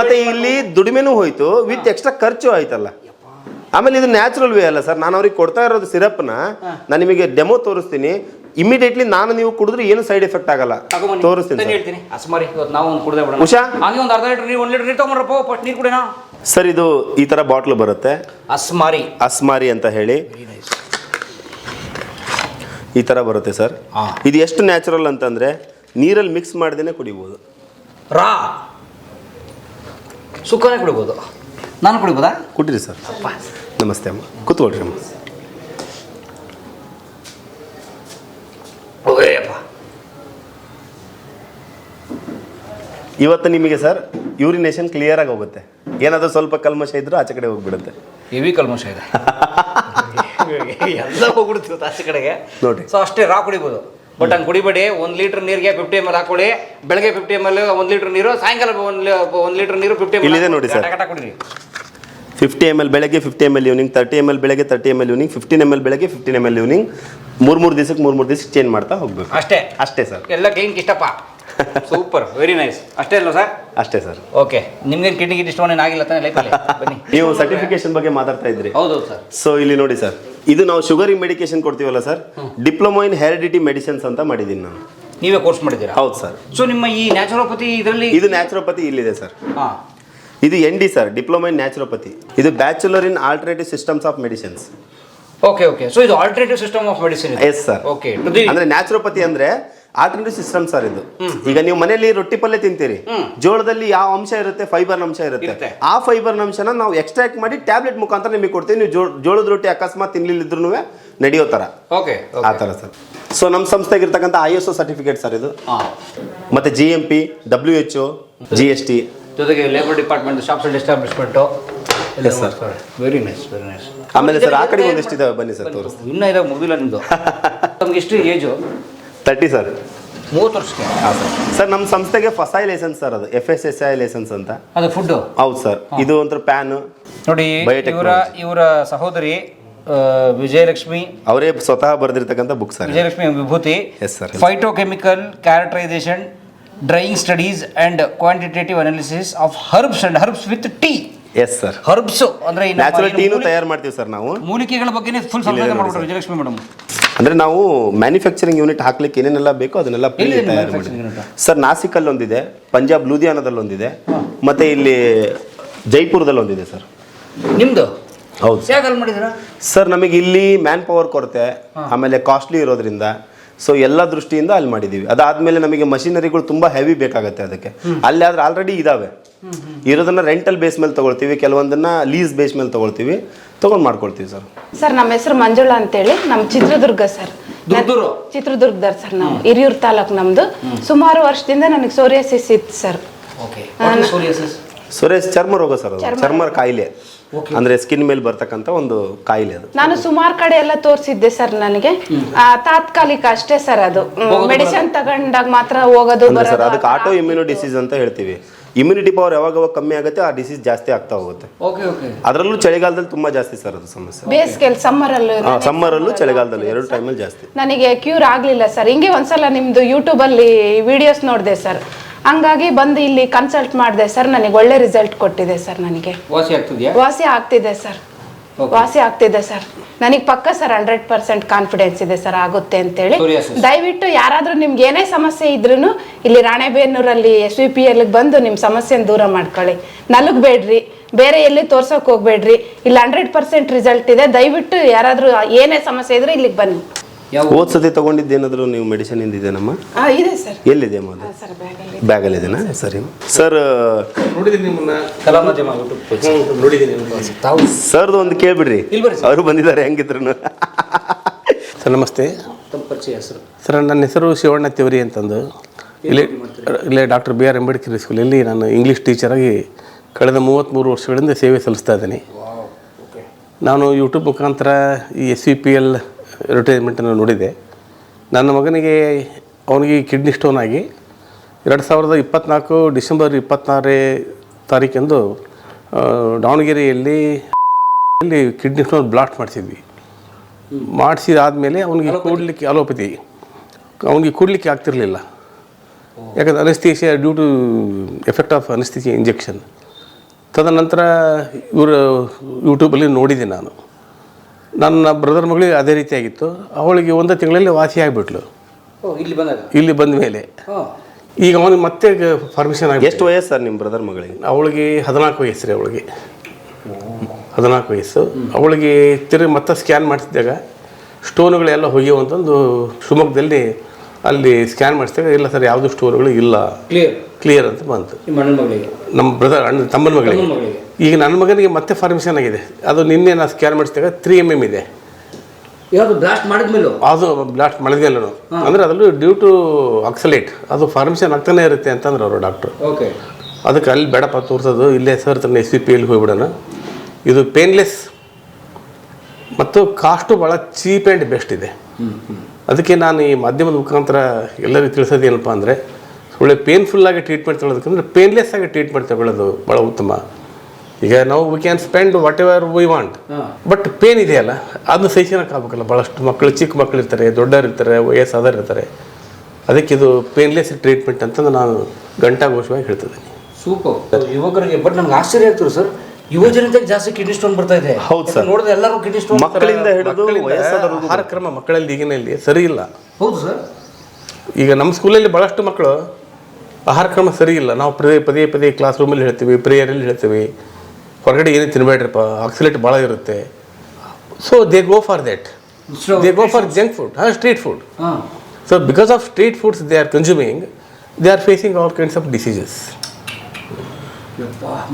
ಮತ್ತೆ ಇಲ್ಲಿ ದುಡಿಮೆನೂ ಹೋಯ್ತು ವಿತ್ ಎಕ್ಸ್ಟ್ರಾ ಖರ್ಚು ಆಯ್ತಲ್ಲ. ಆಮೇಲೆ ಇದು ನ್ಯಾಚುರಲ್ ವೇ ಅಲ್ಲ ಸರ್. ನಾನು ಅವ್ರಿಗೆ ಕೊಡ್ತಾ ಇರೋದು ಸಿರಪ್ನ ನಾನು ನಿಮಗೆ ಡೆಮೋ ತೋರಿಸ್ತೀನಿ. ಇಮಿಡಿಯೇಟ್ಲಿ ನಾನು ನೀವು ಕುಡಿದ್ರೆ ಏನು ಸೈಡ್ ಎಫೆಕ್ಟ್ ಆಗಲ್ಲ. ತೋರಿಸ್ತೀನಿ ಸರ್. ಹೇಳ್ತೀನಿ. ಅಸ್ಮಾರಿ ಇವತ್ತು ನಾವು ಒಂದು ಕುಡ್ದೆ ಬಿಡೋಣ. ಉಷಾ? ಹಾಗೆ ಒಂದು ಅರ್ಧ ಲೀಟರ್ ನೀರು ಒಂದು ಲೀಟರ್ ನೀರು ತಗೊಂಡ್ರಪ್ಪ ಫಸ್ಟ್ ನೀರು ಕುಡಿಯೋಣ. ಸರ್ ಇದು ಈ ತರ ಬಾಟ್ಲ್ ಬರುತ್ತೆ. ಅಸ್ಮಾರಿ. ಅಸ್ಮಾರಿ ಅಂತ ಹೇಳಿ. ಈ ತರ ಬರುತ್ತೆ ಸರ್. ಹಾ. ಇದು ಎಷ್ಟು ನ್ಯಾಚುರಲ್ ಅಂತಂದ್ರೆ ನೀರಲ್ಲಿ ಮಿಕ್ಸ್ ಮಾಡ್ದೇನೆ ಕುಡಿಬೋದು. ರಾ. ಸುಖನೇ ಕುಡಿಬೋದು. ನಾನು ಕುಡಿಬೋದಾ? ಕುಡ್ರಿ ಸರ್. ನಮಸ್ತೆ ಅಮ್ಮ. ಕೂತ್ಕೊಳ್ರಿ ಅಮ್ಮ. ಇವತ್ತು ನಿಮಗೆ ಸರ್ ಯೂರಿನೇಷನ್ ಕ್ಲಿಯರ್ ಆಗಿ ಹೋಗುತ್ತೆ. ಏನಾದರೂ ಸ್ವಲ್ಪ ಕಲ್ಮಶ ಇದ್ರೂ ಆಚೆ ಕಡೆ ಹೋಗ್ಬಿಡುತ್ತೆ. ಹೆವಿ ಕಲ್ಮಶ ಇದೆ. ಎಲ್ಲ ಹೋಗ್ಬಿಡ್ತೀವಿ ಆಚೆ ಕಡೆಗೆ. ನೋಡಿ. ಸೊ ಅಷ್ಟೇ ರಾ ಕುಡಿಬೋದು. ಬಟ್ ಹಂಗೆ ಕುಡಿಬೇಡಿ ಒಂದು ಲೀಟರ್ ನೀರಿಗೆ ಫಿಫ್ಟಿ ಎಂ ಎಲ್ ಹಾಕೊಳ್ಳಿ. ಬೆಳಗ್ಗೆ ಫಿಫ್ಟಿ ಎಂ ಎಲ್ ಒಂದು ಲೀಟರ್ ನೀರು ಸಾಯಂಕಾಲ ಒಂದು ಒಂದು ಲೀಟರ್ ನೀರು ಫಿಫ್ಟಿ ಎಂ ಇಲ್ಲಿದೆ ನೋಡಿ ಸರ್. ಕುಡಿರಿ. ಫಿಫ್ಟಿ ಎಂ ಎಲ್ ಬೆಳಗ್ಗೆ fifty M L evening thirty M L ಬೆಳಗ್ಗೆ thirty M L evening fifteen M L ಬೆಳಗ್ಗೆ ಫಿಫ್ಟೀನ್ ಎಂ ಎಲ್ ಈವ್ನಿಂಗ್ ಮೂರು ಮೂರು ದಿವಸಕ್ಕೆ ಮೂರು ಮೂರು ದಿವಸಕ್ಕೆ ಚೇಂಜ್ ಮಾಡ್ತಾ ಹೋಗ್ಬೇಕು. ಅಷ್ಟೇ. ಅಷ್ಟೇ ಸರ್. ಎಲ್ಲ ಕ್ಲೀನ್ ಇಷ್ಟಪ್ಪ ಸೂಪರ್ ವೆರಿ ನೈಸ್ ಅಷ್ಟೇ ಅಲ್ವಾ ಸರ್ ಅಷ್ಟೇ ಸರ್ ಓಕೆ ನಿಮ್ಗೆ ಕಿಡ್ನಿ ಗಿಡ್ನಿ ಸ್ಟೋನ್ ಆಗಿಲ್ಲ ತಾನೆ ಲೈಫಲ್ಲಿ ಬನ್ನಿ. ನೀವು ಸರ್ಟಿಫಿಕೇಶನ್ ಬಗ್ಗೆ ಮಾತಾಡ್ತಾ ಇದ್ರಿ. ಹೌದು ಸರ್ ಸೊ ಇಲ್ಲಿ ನೋಡಿ ಸರ್ ಇದು ನಾವು ಶುಗರಿಗೆ medication ಕೊಡ್ತೀವಲ್ಲ sir diploma in heredity medicines ಅಂತ ಮಾಡಿದ್ದೀನಿ ನಾನು. ನೀವೇ ಕೋರ್ಸ್ ಮಾಡಿದ್ದೀರಾ? ಹೌದು ಸರ್ ಸೊ ನಿಮ್ಮ ಈ ನ್ಯಾಚುರೋಪತಿ ಇದರಲ್ಲಿ ಇದು ನ್ಯಾಚುರೋಪತಿ ಇಲ್ಲಿದೆ ಸರ್ ಹಾಂ. ಇದು N D sir diploma in naturopathy ಇದು bachelor in alternative systems of medicines okay okay so ಇದು alternative system of medicine yes sir okay ಅಂದ್ರೆ ನ್ಯಾಚುರೋಪತಿ ಅಂದ್ರೆ ಆಲ್ಟರ್ನೇಟಿವ್ ಸಿಸ್ಟಮ್ ಸರ್ ಇದು. ಈಗ ನೀವು ಮನೆಯಲ್ಲಿ ರೊಟ್ಟಿ ಪಲ್ಯ ತಿಂತೀರಿ. ಜೋಳದಲ್ಲಿ ಯಾವ ಅಂಶ ಇರುತ್ತೆ? ಫೈಬರ್ ಅಂಶ ಇರುತ್ತೆ. ಆ ಫೈಬರ್ ಅಂಶನ ನಾವು ಎಕ್ಸ್ಟ್ರಾಕ್ಟ್ ಮಾಡಿ ಟ್ಯಾಬ್ಲೆಟ್ ಮುಖಾಂತರ ನಿಮಗೆ ಕೊಡ್ತೀವಿ. ನೀವು ಜೋಳದ ರೊಟ್ಟಿ ಅಕಸ್ಮಾತ್ ತಿನ್ಲಿಲ್ಲಿದ್ರು ನಡೆಯೋ ತರ. ಓಕೆ ಆ ತರ ಸರ್ ಸೊ ನಮ್ಮ ಸಂಸ್ಥೆಗೆ ಇರ್ತಕ್ಕಂಥ I S O certificate sir ಇದು ಮತ್ತೆ G M P W H O G S T ಜೊತೆಗೆ labour department shops and establishment sir. Very nice very nice ಆಮೇಲೆ ಸರ್ ಆ ಕಡೆ ಒಂದಿಷ್ಟು ಇದಾವೆ ಬನ್ನಿ ಸರ್ ತೋರಿಸ್ತೀನಿ ಇನ್ನೂ ಇದೆ ಮುಗಿದಿಲ್ಲ ನಿಮ್ಮದು ನಮ್ಗೆ ಎಷ್ಟು ಏಜು ತರ್ಟಿ ಸರ್. ಮೂವತ್ತು ವರ್ಷಕ್ಕೆ? ಸರ್. ನಮ್ಮ ಸಂಸ್ಥೆಗೆ ಫಸಾಯಿ ಲೈಸೆನ್ಸ್ ಸರ್ ಅದು F S S I license ಅಂತ. ಅದು ಫುಡ್ ಹೌದು ಸರ್. ಇದು ಒಂಥರ ಪ್ಯಾನ್ ನೋಡಿ Biotechnology. ಇವರ ಇವರ ಸಹೋದರಿ ಆ, ವಿಜಯಲಕ್ಷ್ಮಿ. ಅವರೇ ಸ್ವತಃ ಬರೆದಿರ್ತಕ್ಕಂಥ book sir. Vijayalakshmi Vibhuti Yes, sir. Phytochemical characterization drying studies and quantitative analysis of herbs and herbs with tea yes sir herbs ಅಂದ್ರೆ ಈ ನಮ್ಮ ನ್ಯಾಚುರಲ್ ಏನು ಟೀನು ಮೂಲಿ- ತಯಾರು ಮಾಡ್ತೀವಿ ಸರ್ ನಾವು. ಮೂಲಿಕೆಗಳ ಬಗ್ಗೆನೇ ಫುಲ್ ಸಂಶೋಧನೆ ಮಾಡ್ಬಿಟ್ರು. ವಿಜಯಲಕ್ಷ್ಮಿ ಮೇಡಮ್. ಅಂದ್ರೆ ನಾವು ಮ್ಯಾನುಫ್ಯಾಕ್ಚರಿಂಗ್ ಯೂನಿಟ್ ಹಾಕ್ಲಿಕ್ಕೆ ಏನೇನೆಲ್ಲ ಬೇಕೋ ಅದನ್ನೆಲ್ಲ ಎಲ್ಲಿದೆ ತಯಾರು ಮಾಡಿ. ಸರ್ ನಾಸಿಕಲ್ಲಿ ಒಂದಿದೆ ಪಂಜಾಬ್ ಲೂಧಿಯಾನದಲ್ಲಿ ಒಂದಿದೆ ಮತ್ತೆ ಇಲ್ಲಿ ಜೈಪುರದಲ್ಲಿ ಒಂದಿದೆ ಸರ್. ನಿಮ್ದು? ಹೌದು ಸರ್. ನಮಗೆ ಇಲ್ಲಿ ಮ್ಯಾನ್ ಪವರ್ ಕೊರತೆ ಆಮೇಲೆ ಕಾಸ್ಟ್ಲಿ ಇರೋದ್ರಿಂದ ಸೊ ಎಲ್ಲ ದೃಷ್ಟಿಯಿಂದ ಅಲ್ಲಿ ಮಾಡಿದೀವಿ. ಅದಾದ್ಮೇಲೆ ನಮಗೆ ಮಷಿನರಿಗಳು ತುಂಬಾ ಹೆವಿ ಬೇಕಾಗತ್ತೆ ಅದಕ್ಕೆ. ಅಲ್ಲಿ ಆದ್ರೆ ಆಲ್ರೆಡಿ ಇದಾವೆ. ಇರೋದನ್ನ ರೆಂಟಲ್ ಬೇಸ್ ಮೇಲೆ ತಗೊಳ್ತೀವಿ ಕೆಲವೊಂದನ್ನ ಲೀಸ್ ಬೇಸ್ ಮೇಲೆ ತಗೊಳ್ತೀವಿ. ತಗೊಂಡ್ ಮಾಡ್ಕೊಳ್ತೀವಿ ಸರ್ ಸರ್ ನಮ್ಮ ಹೆಸರು ಮಂಜುಳಾ ಅಂತೇಳಿ. ನಮ್ಮ ಚಿತ್ರದುರ್ಗ ಸರ್? ಚಿತ್ರದುರ್ಗದವ್ರು ಸರ್ ನಾವು. ಹಿರಿಯೂರ್ ತಾಲೂಕು ನಮ್ದು. ಸುಮಾರು ವರ್ಷದಿಂದ ನನಗೆ ಸೋರಿಯಾಸಿಸ್ ಇತ್ತು ಸರ್ ಓಕೆ ಸುರೇಶ್ ಚರ್ಮ ರೋಗ ಸರ್ ಚರ್ಮ ಕಾಯಿಲೆ. ಅಂದ್ರೆ ಸ್ಕಿನ್ ಮೇಲೆ ಬರ್ತಕ್ಕಂಥ ಒಂದು ಕಾಯಿಲೆ ಅದು. ನಾನು ಸುಮಾರು ಕಡೆ ಎಲ್ಲ ತೋರಿಸಿದ್ದೆ ಸರ್ ನನಗೆ. ಆ, ತಾತ್ಕಾಲಿಕ ಅಷ್ಟೇ ಸರ್ ಅದು. ಮೆಡಿಸಿನ್ ತಗೊಂಡಾಗ ಮಾತ್ರ ಹೋಗೋದು ಅಂದ್ರೆ ಸರ್ ಬರೋದು ಅದಕ್ಕೆ ಆಟೋ ಇಮ್ಯುನೋ ಡಿಸೀಸ್ ಅಂತ ಹೇಳ್ತೀವಿ. ಇಮ್ಯುನಿಟಿ ಪವರ್ ಯಾವಾಗ ಯಾವಾಗ ಕಮ್ಮಿ ಆಗುತ್ತೆ ಆ ಡಿಸೀಸ್ ಜಾಸ್ತಿ ಆಗ್ತಾ ಹೋಗುತ್ತೆ. ಓಕೆ ಓಕೆ ಅದರಲ್ಲೂ ಚಳಿಗಾಲದಲ್ಲಿ ತುಂಬಾ ಜಾಸ್ತಿ ಸರ್ ಅದು ಸಮಸ್ಯೆ. ಬೇಸಿಗೆಲ್ ಸಮ್ಮರ್ ಅಲ್ಲೂ ಸಮ್ಮರ್ ಅಲ್ಲೂ ಚಳಿಗಾಲದಲ್ಲಿ ಎರಡು ಟೈಮಲ್ಲಿ ಜಾಸ್ತಿ. ನನಗೆ ಕ್ಯೂರ್ ಆಗ್ಲಿಲ್ಲ ಸರ್. ಹಿಂಗೆ ಒಂದ್ಸಲ ನಿಮ್ದು ಯೂಟ್ಯೂಬ್ ಅಲ್ಲಿ ವಿಡಿಯೋಸ್ ನೋಡಿದೆ ಸರ್. ಹಂಗಾಗಿ ಬಂದು ಇಲ್ಲಿ ಕನ್ಸಲ್ಟ್ ಮಾಡಿದೆ. ಸರ್ ನನಗೆ ಒಳ್ಳೆ ರಿಸಲ್ಟ್ ಕೊಟ್ಟಿದೆ ಸರ್ ನನಗೆ. ವಾಸಿ ಆಗ್ತಿದ್ಯಾ? ವಾಸಿ ಆಗ್ತಿದೆ ಸರ್ ವಾಸಿ ಆಗ್ತಿದೆ ಸರ್ ನನಗೆ ಪಕ್ಕ ಸರ್ ಹಂಡ್ರೆಡ್ ಪರ್ಸೆಂಟ್ ಕಾನ್ಫಿಡೆನ್ಸ್ ಇದೆ ಸರ್ ಆಗುತ್ತೆ ಅಂತೇಳಿ. ದಯವಿಟ್ಟು ಯಾರಾದರೂ ನಿಮ್ಗೆ ಏನೇ ಸಮಸ್ಯೆ ಇದ್ರೂ ಇಲ್ಲಿ ರಾಣೆಬೇನೂರಲ್ಲಿ ಎಸ್ ವಿ ಪಿ ಎಲ್ಗೆ ಬಂದು ನಿಮ್ಮ ಸಮಸ್ಯೆನ ದೂರ ಮಾಡ್ಕೊಳ್ಳಿ. ನಲಗಬೇಡ್ರಿ. ಬೇರೆ ಎಲ್ಲಿ ತೋರ್ಸೋಕೆ ಹೋಗ್ಬೇಡ್ರಿ. ಇಲ್ಲಿ ಹಂಡ್ರೆಡ್ ಪರ್ಸೆಂಟ್ ರಿಸಲ್ಟ್ ಇದೆ. ದಯವಿಟ್ಟು ಯಾರಾದರೂ ಏನೇ ಸಮಸ್ಯೆ ಇದ್ರೆ ಇಲ್ಲಿಗೆ ಬನ್ನಿ. ಹೋದ್ ಸತಿ ತಗೊಂಡಿದ್ದೇನಾದರೂ ನೀವು ಮೆಡಿಸಿನ್ ಇಂದಿದೆನಮ್ಮ ಆ, ಇದೆ ಸರ್. ಎಲ್ಲಿದೆ ಮೊದಲು ಸರ್ ಬ್ಯಾಗಲ್ಲಿ. ಬ್ಯಾಗಲ್ಲಿ ಇದೆನಾ ಸರಿ ಸರ್ ಸರ್ ಸರ್ದು ಒಂದು ಕೇಳ್ಬಿಡ್ರಿ. ಇಲ್ಲಿ ಅವರು ಬಂದಿದ್ದಾರೆ ಹೆಂಗಿದ್ರು ಸರ್ ನಮಸ್ತೆ. ಸರ್. ನನ್ನ ಹೆಸರು ಶಿವಣ್ಣ ತಿವರಿ ಅಂತಂದು. ಇಲ್ಲಿ ಇಲ್ಲೇ ಡಾಕ್ಟರ್ ಬಿ ಆರ್ ಅಂಬೇಡ್ಕರ್ ಸ್ಕೂಲಲ್ಲಿ ನಾನು ಇಂಗ್ಲೀಷ್ ಟೀಚರಾಗಿ ಕಳೆದ ಮೂವತ್ತ್ಮೂರು ವರ್ಷಗಳಿಂದ ಸೇವೆ ಸಲ್ಲಿಸ್ತಾ ಇದ್ದೀನಿ. ನಾನು ಯೂಟ್ಯೂಬ್ ಮುಖಾಂತರ ಈ ಎಸ್ ವಿ ಪಿ ಎಲ್ ಅಡ್ವರ್ಟೈಸ್ಮೆಂಟನ್ನು ನೋಡಿದೆ. ನನ್ನ ಮಗನಿಗೆ ಅವನಿಗೆ ಕಿಡ್ನಿ ಸ್ಟೋನ್ ಆಗಿ ಎರಡು ಸಾವಿರದ ಇಪ್ಪತ್ತ್ನಾಲ್ಕು ಡಿಸೆಂಬರ್ ಇಪ್ಪತ್ತಾರೇ ತಾರೀಕಂದು ದಾವಣಗೆರೆಯಲ್ಲಿ ಇಲ್ಲಿ ಕಿಡ್ನಿ ಸ್ಟೋನ್ ಬ್ಲಾಸ್ಟ್ ಮಾಡಿಸಿದ್ವಿ. ಮಾಡಿಸಿದಾದಮೇಲೆ ಅವನಿಗೆ ಕೂಡಲಿಕ್ಕೆ ಅಲೋಪತಿ. ಅವನಿಗೆ ಕೂಡಲಿಕ್ಕೆ ಆಗ್ತಿರಲಿಲ್ಲ. ಯಾಕಂದ್ರೆ anaesthesia due to effect of anaesthesia injection ತದನಂತರ ಇವರು ಯೂಟ್ಯೂಬಲ್ಲಿ ನೋಡಿದೆ ನಾನು. ನನ್ನ ಬ್ರದರ್ ಮಗಳಿಗೆ ಅದೇ ರೀತಿಯಾಗಿತ್ತು. ಅವಳಿಗೆ ಒಂದು ತಿಂಗಳಲ್ಲಿ ವಾಸಿ ಆಗಿಬಿಟ್ಲು. ಓ ಇಲ್ಲಿ ಬಂದಾಗ? ಇಲ್ಲಿ ಬಂದ ಮೇಲೆ. ಈಗ ಅವನಿಗೆ ಮತ್ತೆ ಪರ್ಮಿಷನ್ ಆಗಿ ಎಷ್ಟು ವಯಸ್ಸು ಸರ್ ನಿಮ್ಮ ಬ್ರದರ್ ಮಗಳಿಗೆ? ಅವಳಿಗೆ ಹದಿನಾಲ್ಕು ವಯಸ್ಸು ರೀ ಅವಳಿಗೆ. ಹದಿನಾಲ್ಕು ವಯಸ್ಸು. ಅವಳಿಗೆ ತಿರುಗಿ ಮತ್ತೆ ಸ್ಕ್ಯಾನ್ ಮಾಡಿಸಿದಾಗ ಸ್ಟೋನುಗಳೆಲ್ಲ ಹೋಗ್ಯವು ಅಂತಂದು ಶಿವಮೊಗ್ಗದಲ್ಲಿ ಅಲ್ಲಿ ಸ್ಕ್ಯಾನ್ ಮಾಡಿಸಿದಾಗ ಇಲ್ಲ ಸರ್ ಯಾವುದು ಸ್ಟೋನುಗಳು ಇಲ್ಲ. ಕ್ಲಿಯರ್ ಕ್ಲಿಯರ್ ಅಂತ ಬಂತು. ನಿಮ್ಮ ಅಣ್ಣನ ಮಗಳಿಗೆ? ನಮ್ಮ ಬ್ರದರ್ ಅಣ್ಣ ತಮ್ಮನ ಮಗಳಿಗೆ. ಈಗ ನನ್ನ ಮಗನಿಗೆ ಮತ್ತೆ ಫಾರ್ಮೇಷನ್ ಆಗಿದೆ. ಅದು ನಿನ್ನೆ ನಾನು ಸ್ಕ್ಯಾನ್ ಮಾಡಿಸಿದಾಗ ತ್ರೀ ಎಂ ಎಂ ಇದೆ. ಅದು ಬ್ಲಾಸ್ಟ್ ಮಾಡಿದ್ಮೇಲೂ ಅದು ಬ್ಲಾಸ್ಟ್ ಮಾಡಿದ್ಮೇಲೂ ಅಂದರೆ ಅದರಲ್ಲೂ ಡ್ಯೂ ಟು ಆಕ್ಸಲೇಟ್ ಅದು ಫಾರ್ಮೇಷನ್ ಆಗ್ತಾನೆ ಇರುತ್ತೆ ಅಂತಂದ್ರೆ ಅವರು ಡಾಕ್ಟ್ರು ಓಕೆ ಅದಕ್ಕೆ ಅಲ್ಲಿ ಬೇಡಪ್ಪ ತೋರಿಸೋದು. ಇಲ್ಲೇ ಸರ್ ತನ್ನ ಎಸ್ ಸಿ ಪಿ ಎಲ್ಲಿ ಹೋಗ್ಬಿಡೋಣ. ಇದು ಪೇನ್ಲೆಸ್ ಮತ್ತು ಕಾಸ್ಟು ಭಾಳ ಚೀಪ್ ಆ್ಯಂಡ್ ಬೆಸ್ಟ್ ಇದೆ. ಅದಕ್ಕೆ ನಾನು ಈ ಮಾಧ್ಯಮದ ಮುಖಾಂತರ ಎಲ್ಲರಿಗೂ ತಿಳಿಸೋದು ಏನಪ್ಪ ಅಂದರೆ ಒಳ್ಳೆ ಪೇನ್ಫುಲ್ಲಾಗಿ ಟ್ರೀಟ್ಮೆಂಟ್ ತಗೊಳ್ಳೋದಕ್ಕಂದ್ರೆ ಪೇನ್ಲೆಸ್ ಆಗಿ ಟ್ರೀಟ್ಮೆಂಟ್ ತಗೊಳ್ಳೋದು ಭಾಳ ಉತ್ತಮ. ಈಗ ನಾವು we can spend whatever we want but pain ಇದೆಯಲ್ಲ ಅದು ಸಹಿಸೋಕ್ಕಾಗಬೇಕಲ್ಲ ಭಾಳಷ್ಟು ಮಕ್ಕಳು ಚಿಕ್ಕ ಮಕ್ಕಳು ಇರ್ತಾರೆ ದೊಡ್ಡವ್ರು ಇರ್ತಾರೆ ವಯಸ್ಸಾದವ್ರು ಇರ್ತಾರೆ. ಅದಕ್ಕೆ ಇದು ಪೇನ್ಲೆಸ್ ಟ್ರೀಟ್ಮೆಂಟ್ ಅಂತಂದು ನಾನು ಘಂಟಾಘೋಷವಾಗಿ ಹೇಳ್ತಿದ್ದೀನಿ. ಸೂಪರ್ ಯುವಕರಿಗೆ ಬಟ್ ನಮ್ಗೆ ಆಶ್ಚರ್ಯ ಆಗ್ತದೆ ಸರ್. ಯುವ ಜನತೆಗೆ ಜಾಸ್ತಿ ಕಿಡ್ನಿ ಸ್ಟೋನ್ ಬರ್ತಾ ಇದೆ. ಹೌದು ಸರ್. ನೋಡಿದ್ರೆ ಎಲ್ಲರೂ ಕಿಡ್ನಿ ಸ್ಟೋನ್ ಮಕ್ಕಳಿಂದ ಹಿಡಿದು ವಯಸ್ಸಾದವರು ಆಹಾರ ಕ್ರಮ ಮಕ್ಕಳಲ್ಲಿ ಈಗಿನಲ್ಲಿ ಸರಿ ಇಲ್ಲ. ಹೌದು ಸರ್. ಈಗ ನಮ್ಮ ಸ್ಕೂಲಲ್ಲಿ ಭಾಳಷ್ಟು ಮಕ್ಕಳು ಆಹಾರ ಕ್ರಮ ಸರಿ ಇಲ್ಲ. ನಾವು ಪದೇ ಪದೇ ಪದೇ ಕ್ಲಾಸ್ ರೂಮಲ್ಲಿ ಹೇಳ್ತೀವಿ ಪ್ರೇಯರಲ್ಲಿ ಹೇಳ್ತೀವಿ. ಹೊರಗಡೆ ಏನೇ ತಿನ್ನಬೇಡ್ರಪ್ಪ ಆಕ್ಸಿಲೇಟ್ ಭಾಳ ಇರುತ್ತೆ. So they go for that they go for junk food ಹಾಂ street food so because of street foods they are consuming they are facing all kinds of diseases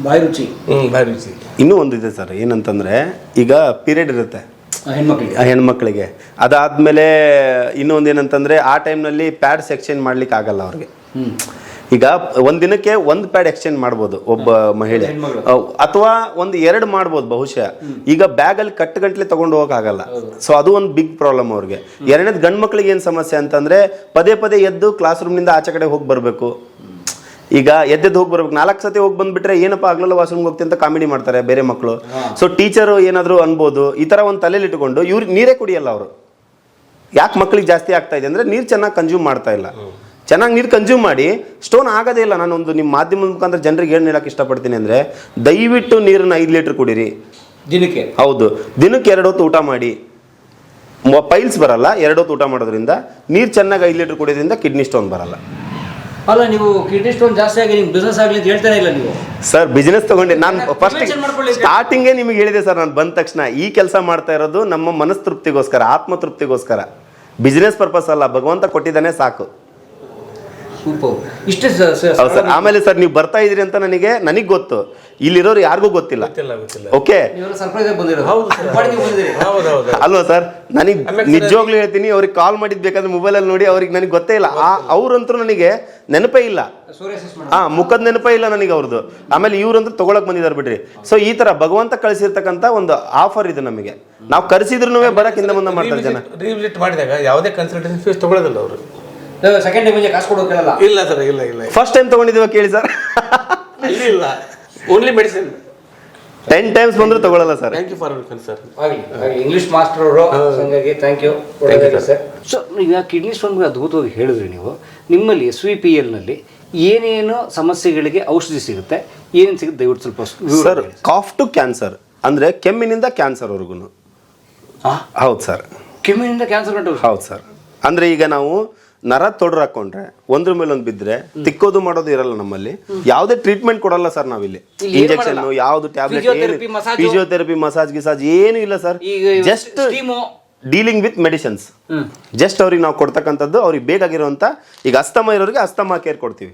ಬಾಯಿ ರುಚಿ. ಹ್ಞೂ ರುಚಿ. ಇನ್ನೂ ಒಂದು ಇದೆ ಸರ್ ಏನಂತಂದ್ರೆ ಈಗ ಪೀರಿಯಡ್ ಇರುತ್ತೆ. ಹೆಣ್ಮಕ್ಳಿಗೆ. ಅದಾದ್ಮೇಲೆ ಇನ್ನೊಂದು ಏನಂತಂದ್ರೆ ಆ ಟೈಮ್ನಲ್ಲಿ ಪ್ಯಾಡ್ಸ್ ಎಕ್ಸ್ಚೇಂಜ್ ಮಾಡ್ಲಿಕ್ಕೆ ಆಗಲ್ಲ ಅವ್ರಿಗೆ. ಈಗ ಒಂದ್ ದಿನಕ್ಕೆ ಒಂದು ಪ್ಯಾಡ್ ಎಕ್ಸ್ಚೇಂಜ್ ಮಾಡ್ಬೋದು ಒಬ್ಬ ಮಹಿಳೆ. ಅಥವಾ ಒಂದು ಎರಡು ಮಾಡ್ಬೋದು ಬಹುಶಃ. ಈಗ ಬ್ಯಾಗ್ ಅಲ್ಲಿ ಕಟ್ಟು ಗಂಟ್ಲೆ ತಗೊಂಡು ಹೋಗಕ್ ಆಗಲ್ಲ. ಸೊ ಅದು ಒಂದು ಬಿಗ್ ಪ್ರಾಬ್ಲಮ್ ಅವ್ರಿಗೆ. ಎರಡನೇದು ಗಂಡ್ ಮಕ್ಳಿಗೆ ಏನ್ ಸಮಸ್ಯೆ ಅಂತಂದ್ರೆ ಪದೇ ಪದೇ ಎದ್ದು ಕ್ಲಾಸ್ ರೂಮ್ನಿಂದ ಆಚೆ ಕಡೆ ಹೋಗಿ ಬರಬೇಕು. ಈಗ ಎದ್ದೆದ್ದು ಹೋಗಿ ಬರ್ಬೇಕು. ನಾಲ್ಕು ಸತಿ ಹೋಗಿ ಬಂದ್ಬಿಟ್ರೆ ಏನಪ್ಪ ಆಗ್ಲಲ್ಲ ವಾಶ್ರೂಮ್ಗೆ ಹೋಗ್ತಿ ಅಂತ ಕಾಮಿಡಿ ಮಾಡ್ತಾರೆ ಬೇರೆ ಮಕ್ಕಳು ಸೊ ಟೀಚರು ಏನಾದ್ರು ಅನ್ಬೋದು ಈ ತರ ಒಂದು ತಲೆಲಿ ಇಟ್ಕೊಂಡು ಇವ್ರು ನೀರೇ ಕುಡಿಯಲ್ಲ ಅವರು. ಯಾಕೆ ಮಕ್ಳಿಗೆ ಜಾಸ್ತಿ ಆಗ್ತಾ ಇದೆ ಅಂದ್ರೆ ನೀರು ಚೆನ್ನಾಗಿ ಕನ್ಸ್ಯೂಮ್ ಮಾಡ್ತಾ ಇಲ್ಲ. ಚೆನ್ನಾಗಿ ನೀರು ಕನ್ಸ್ಯೂಮ್ ಮಾಡಿ ಸ್ಟೋನ್ ಆಗೋದೇ ಇಲ್ಲ. ನಾನೊಂದು ನಿಮ್ಮ ಮಾಧ್ಯಮದ ಮುಖಾಂತರ ಜನರಿಗೆ ಏನು ಹೇಳಕ್ಕೆ ಇಷ್ಟಪಡ್ತೀನಿ ಅಂದ್ರೆ ದಯವಿಟ್ಟು ನೀರನ್ನು ಐದು ಲೀಟ್ರ್ ಕುಡೀರಿ. ದಿನಕ್ಕೆ? ಹೌದು. ದಿನಕ್ಕೆ ಎರಡು ಹೊತ್ತು ಊಟ ಮಾಡಿ. ಪೈಲ್ಸ್ ಬರಲ್ಲ. ಎರಡು ಹೊತ್ತು ಊಟ ಮಾಡೋದ್ರಿಂದ ನೀರು ಚೆನ್ನಾಗಿ ಐದು ಲೀಟ್ರ್ ಕುಡಿಯೋದ್ರಿಂದ ಕಿಡ್ನಿ ಸ್ಟೋನ್ ಬರಲ್ಲ. ಅಲ್ಲ ನೀವು ಕಿಡ್ನಿ ಸ್ಟೋನ್ ಜಾಸ್ತಿ ಆಗಿ ನಿಮ್ಗೆ ಬಿಸ್ನೆಸ್ ಆಗಲಿ ಅಂತ ಹೇಳ್ತಾನೆ ಇಲ್ಲ ನೀವು? ಸರ್ ಬಿಸ್ನೆಸ್ ತಗೊಂಡೆ. ನಾನು ಫಸ್ಟ್. ಸ್ಟಾರ್ಟಿಂಗೇ ನಿಮಗೆ ಹೇಳಿದೆ ಸರ್ ನಾನು ಬಂದ ತಕ್ಷಣ. ಈ ಕೆಲಸ ಮಾಡ್ತಾ ಇರೋದು ನಮ್ಮ ಮನಸ್ತೃಪ್ತಿಗೋಸ್ಕರ ಆತ್ಮತೃಪ್ತಿಗೋಸ್ಕರ. ಬಿಸ್ನೆಸ್ ಪರ್ಪಸ್ ಅಲ್ಲ. ಭಗವಂತ ಕೊಟ್ಟಿದ್ದಾನೆ ಸಾಕು. ಸೂಪರ್ ಇಷ್ಟೇ ಸರ್. ಆಮೇಲೆ ಸರ್ ನೀವು ಬರ್ತಾ ಇದ್ರಿ ಅಂತ ನನಗೆ ನನಗೆ ಗೊತ್ತು. ಇಲ್ಲಿರೋರು ಯಾರಿಗೂ ಗೊತ್ತಿಲ್ಲ. ಓಕೆ? ಅಲ್ವಾ ಸರ್? ನನಗೆ ನಿಜವಾಗ್ಲೂ ಹೇಳ್ತೀನಿ ಅವ್ರಿಗೆ ಕಾಲ್ ಮಾಡಿದ್ ಬೇಕಾದ್ರೆ ಮೊಬೈಲಲ್ಲಿ ನೋಡಿ ಅವ್ರಿಗೆ ನನಗೆ ಗೊತ್ತೇ ಇಲ್ಲ. ಆ ಅವ್ರಂತೂ ನನಗೆ ನೆನಪೇ ಇಲ್ಲ. ಹಾ ಮುಖದ ನೆನಪೇ ಇಲ್ಲ ನನಗೆ ಅವ್ರದ್ದು ಆಮೇಲೆ ಇವ್ರಂತೂ ತಗೊಳಕ್ ಬಂದಿದ್ದಾರೆ ಬಿಡ್ರಿ. ಸೊ ಈ ತರ ಭಗವಂತ ಕಳಿಸಿರ್ತಕ್ಕಂಥ ಒಂದು ಆಫರ್ ಇದೆ ನಮಗೆ. ನಾವು ಕರೆಸಿದ್ರು ಬರಕ್ ಹಿಂದೆ ಮುಂದೆ ಮಾಡ್ತಾರೆ ಜನ. ರಿವಿಸಿಟ್ ಮಾಡಿದಾಗ ಯಾವುದೇ ಕನ್ಸಲ್ಟೇಷನ್ ಫೀಸ್ ತಗೊಳ್ಳೋದಿಲ್ಲ ಅವರು. ಸೆಕೆಂಡ್ ಟೈಮ್ ಕಾಸು ಕೊಡೋಕೆಲ್ಲ ಇಲ್ಲ ಸರ್ ಇಲ್ಲ ಇಲ್ಲ ಫಸ್ಟ್ ಟೈಮ್ ತಗೊಂಡಿದ್ದೀವ ಕೇಳಿ ಸರ್? ಇಲ್ಲಿ ಇಲ್ಲ. ಓನ್ಲಿ ಮೆಡಿಸಿನ್ ಟೆನ್ ಟೈಮ್ಸ್ ಬಂದರೂ ತಗೊಳ್ಳಲ್ಲ sir. Thank you for sir ಆಗಲಿ ಇಂಗ್ಲೀಷ್ ಮಾಸ್ಟರ್ ಅವರು ಹಂಗಾಗಿ ಥ್ಯಾಂಕ್ ಯು ಸರ್. ಸೊ ಈಗ ಕಿಡ್ನಿ ಸ್ಟೋನ್ ಬಗ್ಗೆ ಅದ್ಭುತವಾಗಿ ಹೇಳಿದ್ರಿ ನೀವು. ನಿಮ್ಮಲ್ಲಿ ಎಸ್ ವಿ ಪಿ ಎಲ್ನಲ್ಲಿ ಏನೇನು ಸಮಸ್ಯೆಗಳಿಗೆ ಔಷಧಿ ಸಿಗುತ್ತೆ? ಏನೇನು ಸಿಗುತ್ತೆ? ದಯವಿಟ್ಟು ಸ್ವಲ್ಪ ವಿವರ ಸರ್ ಹೇಳಿ. ಕಾಫ್ ಟು ಕ್ಯಾನ್ಸರ್ ಅಂದರೆ ಕೆಮ್ಮಿನಿಂದ ಕ್ಯಾನ್ಸರ್ ವರ್ಗು ಹೌದು ಸರ್. ಕೆಮ್ಮಿನಿಂದ ಕ್ಯಾನ್ಸರ್ ಗಂಟು ಹೌದು ಸರ್. ಅಂದರೆ ಈಗ ನಾವು ನರ ತೊಡ್ರು ಹಾಕೊಂಡ್ರೆ ಒಂದ್ರ ಮೇಲೆ ಒಂದು ಬಿದ್ರೆ ತಿಕ್ಕೋದು ಮಾಡೋದು ಇರಲ್ಲ ನಮ್ಮಲ್ಲಿ. ಯಾವುದೇ ಟ್ರೀಟ್ಮೆಂಟ್ ಕೊಡಲ್ಲ ಸರ್ ನಾವಿಲ್ಲಿ. ಇಂಜೆಕ್ಷನ್? ಯಾವ್ದು ಟ್ಯಾಬ್ಲೆಟ್? ಫಿಸಿಯೋಥೆರಪಿ ಮಸಾಜ್ ಗಿಸಾಜ್ ಏನು ಇಲ್ಲ sir. Just dealing with medicines just ಅವ್ರಿಗೆ ನಾವು ಕೊಡ್ತಕ್ಕಂಥದ್ದು ಅವ್ರಿಗೆ ಬೇಕಾಗಿರುವಂತ ಈಗ ಅಸ್ತಮ ಇರೋರಿಗೆ ಅಸ್ತಮ ಕೇರ್ ಕೊಡ್ತೀವಿ.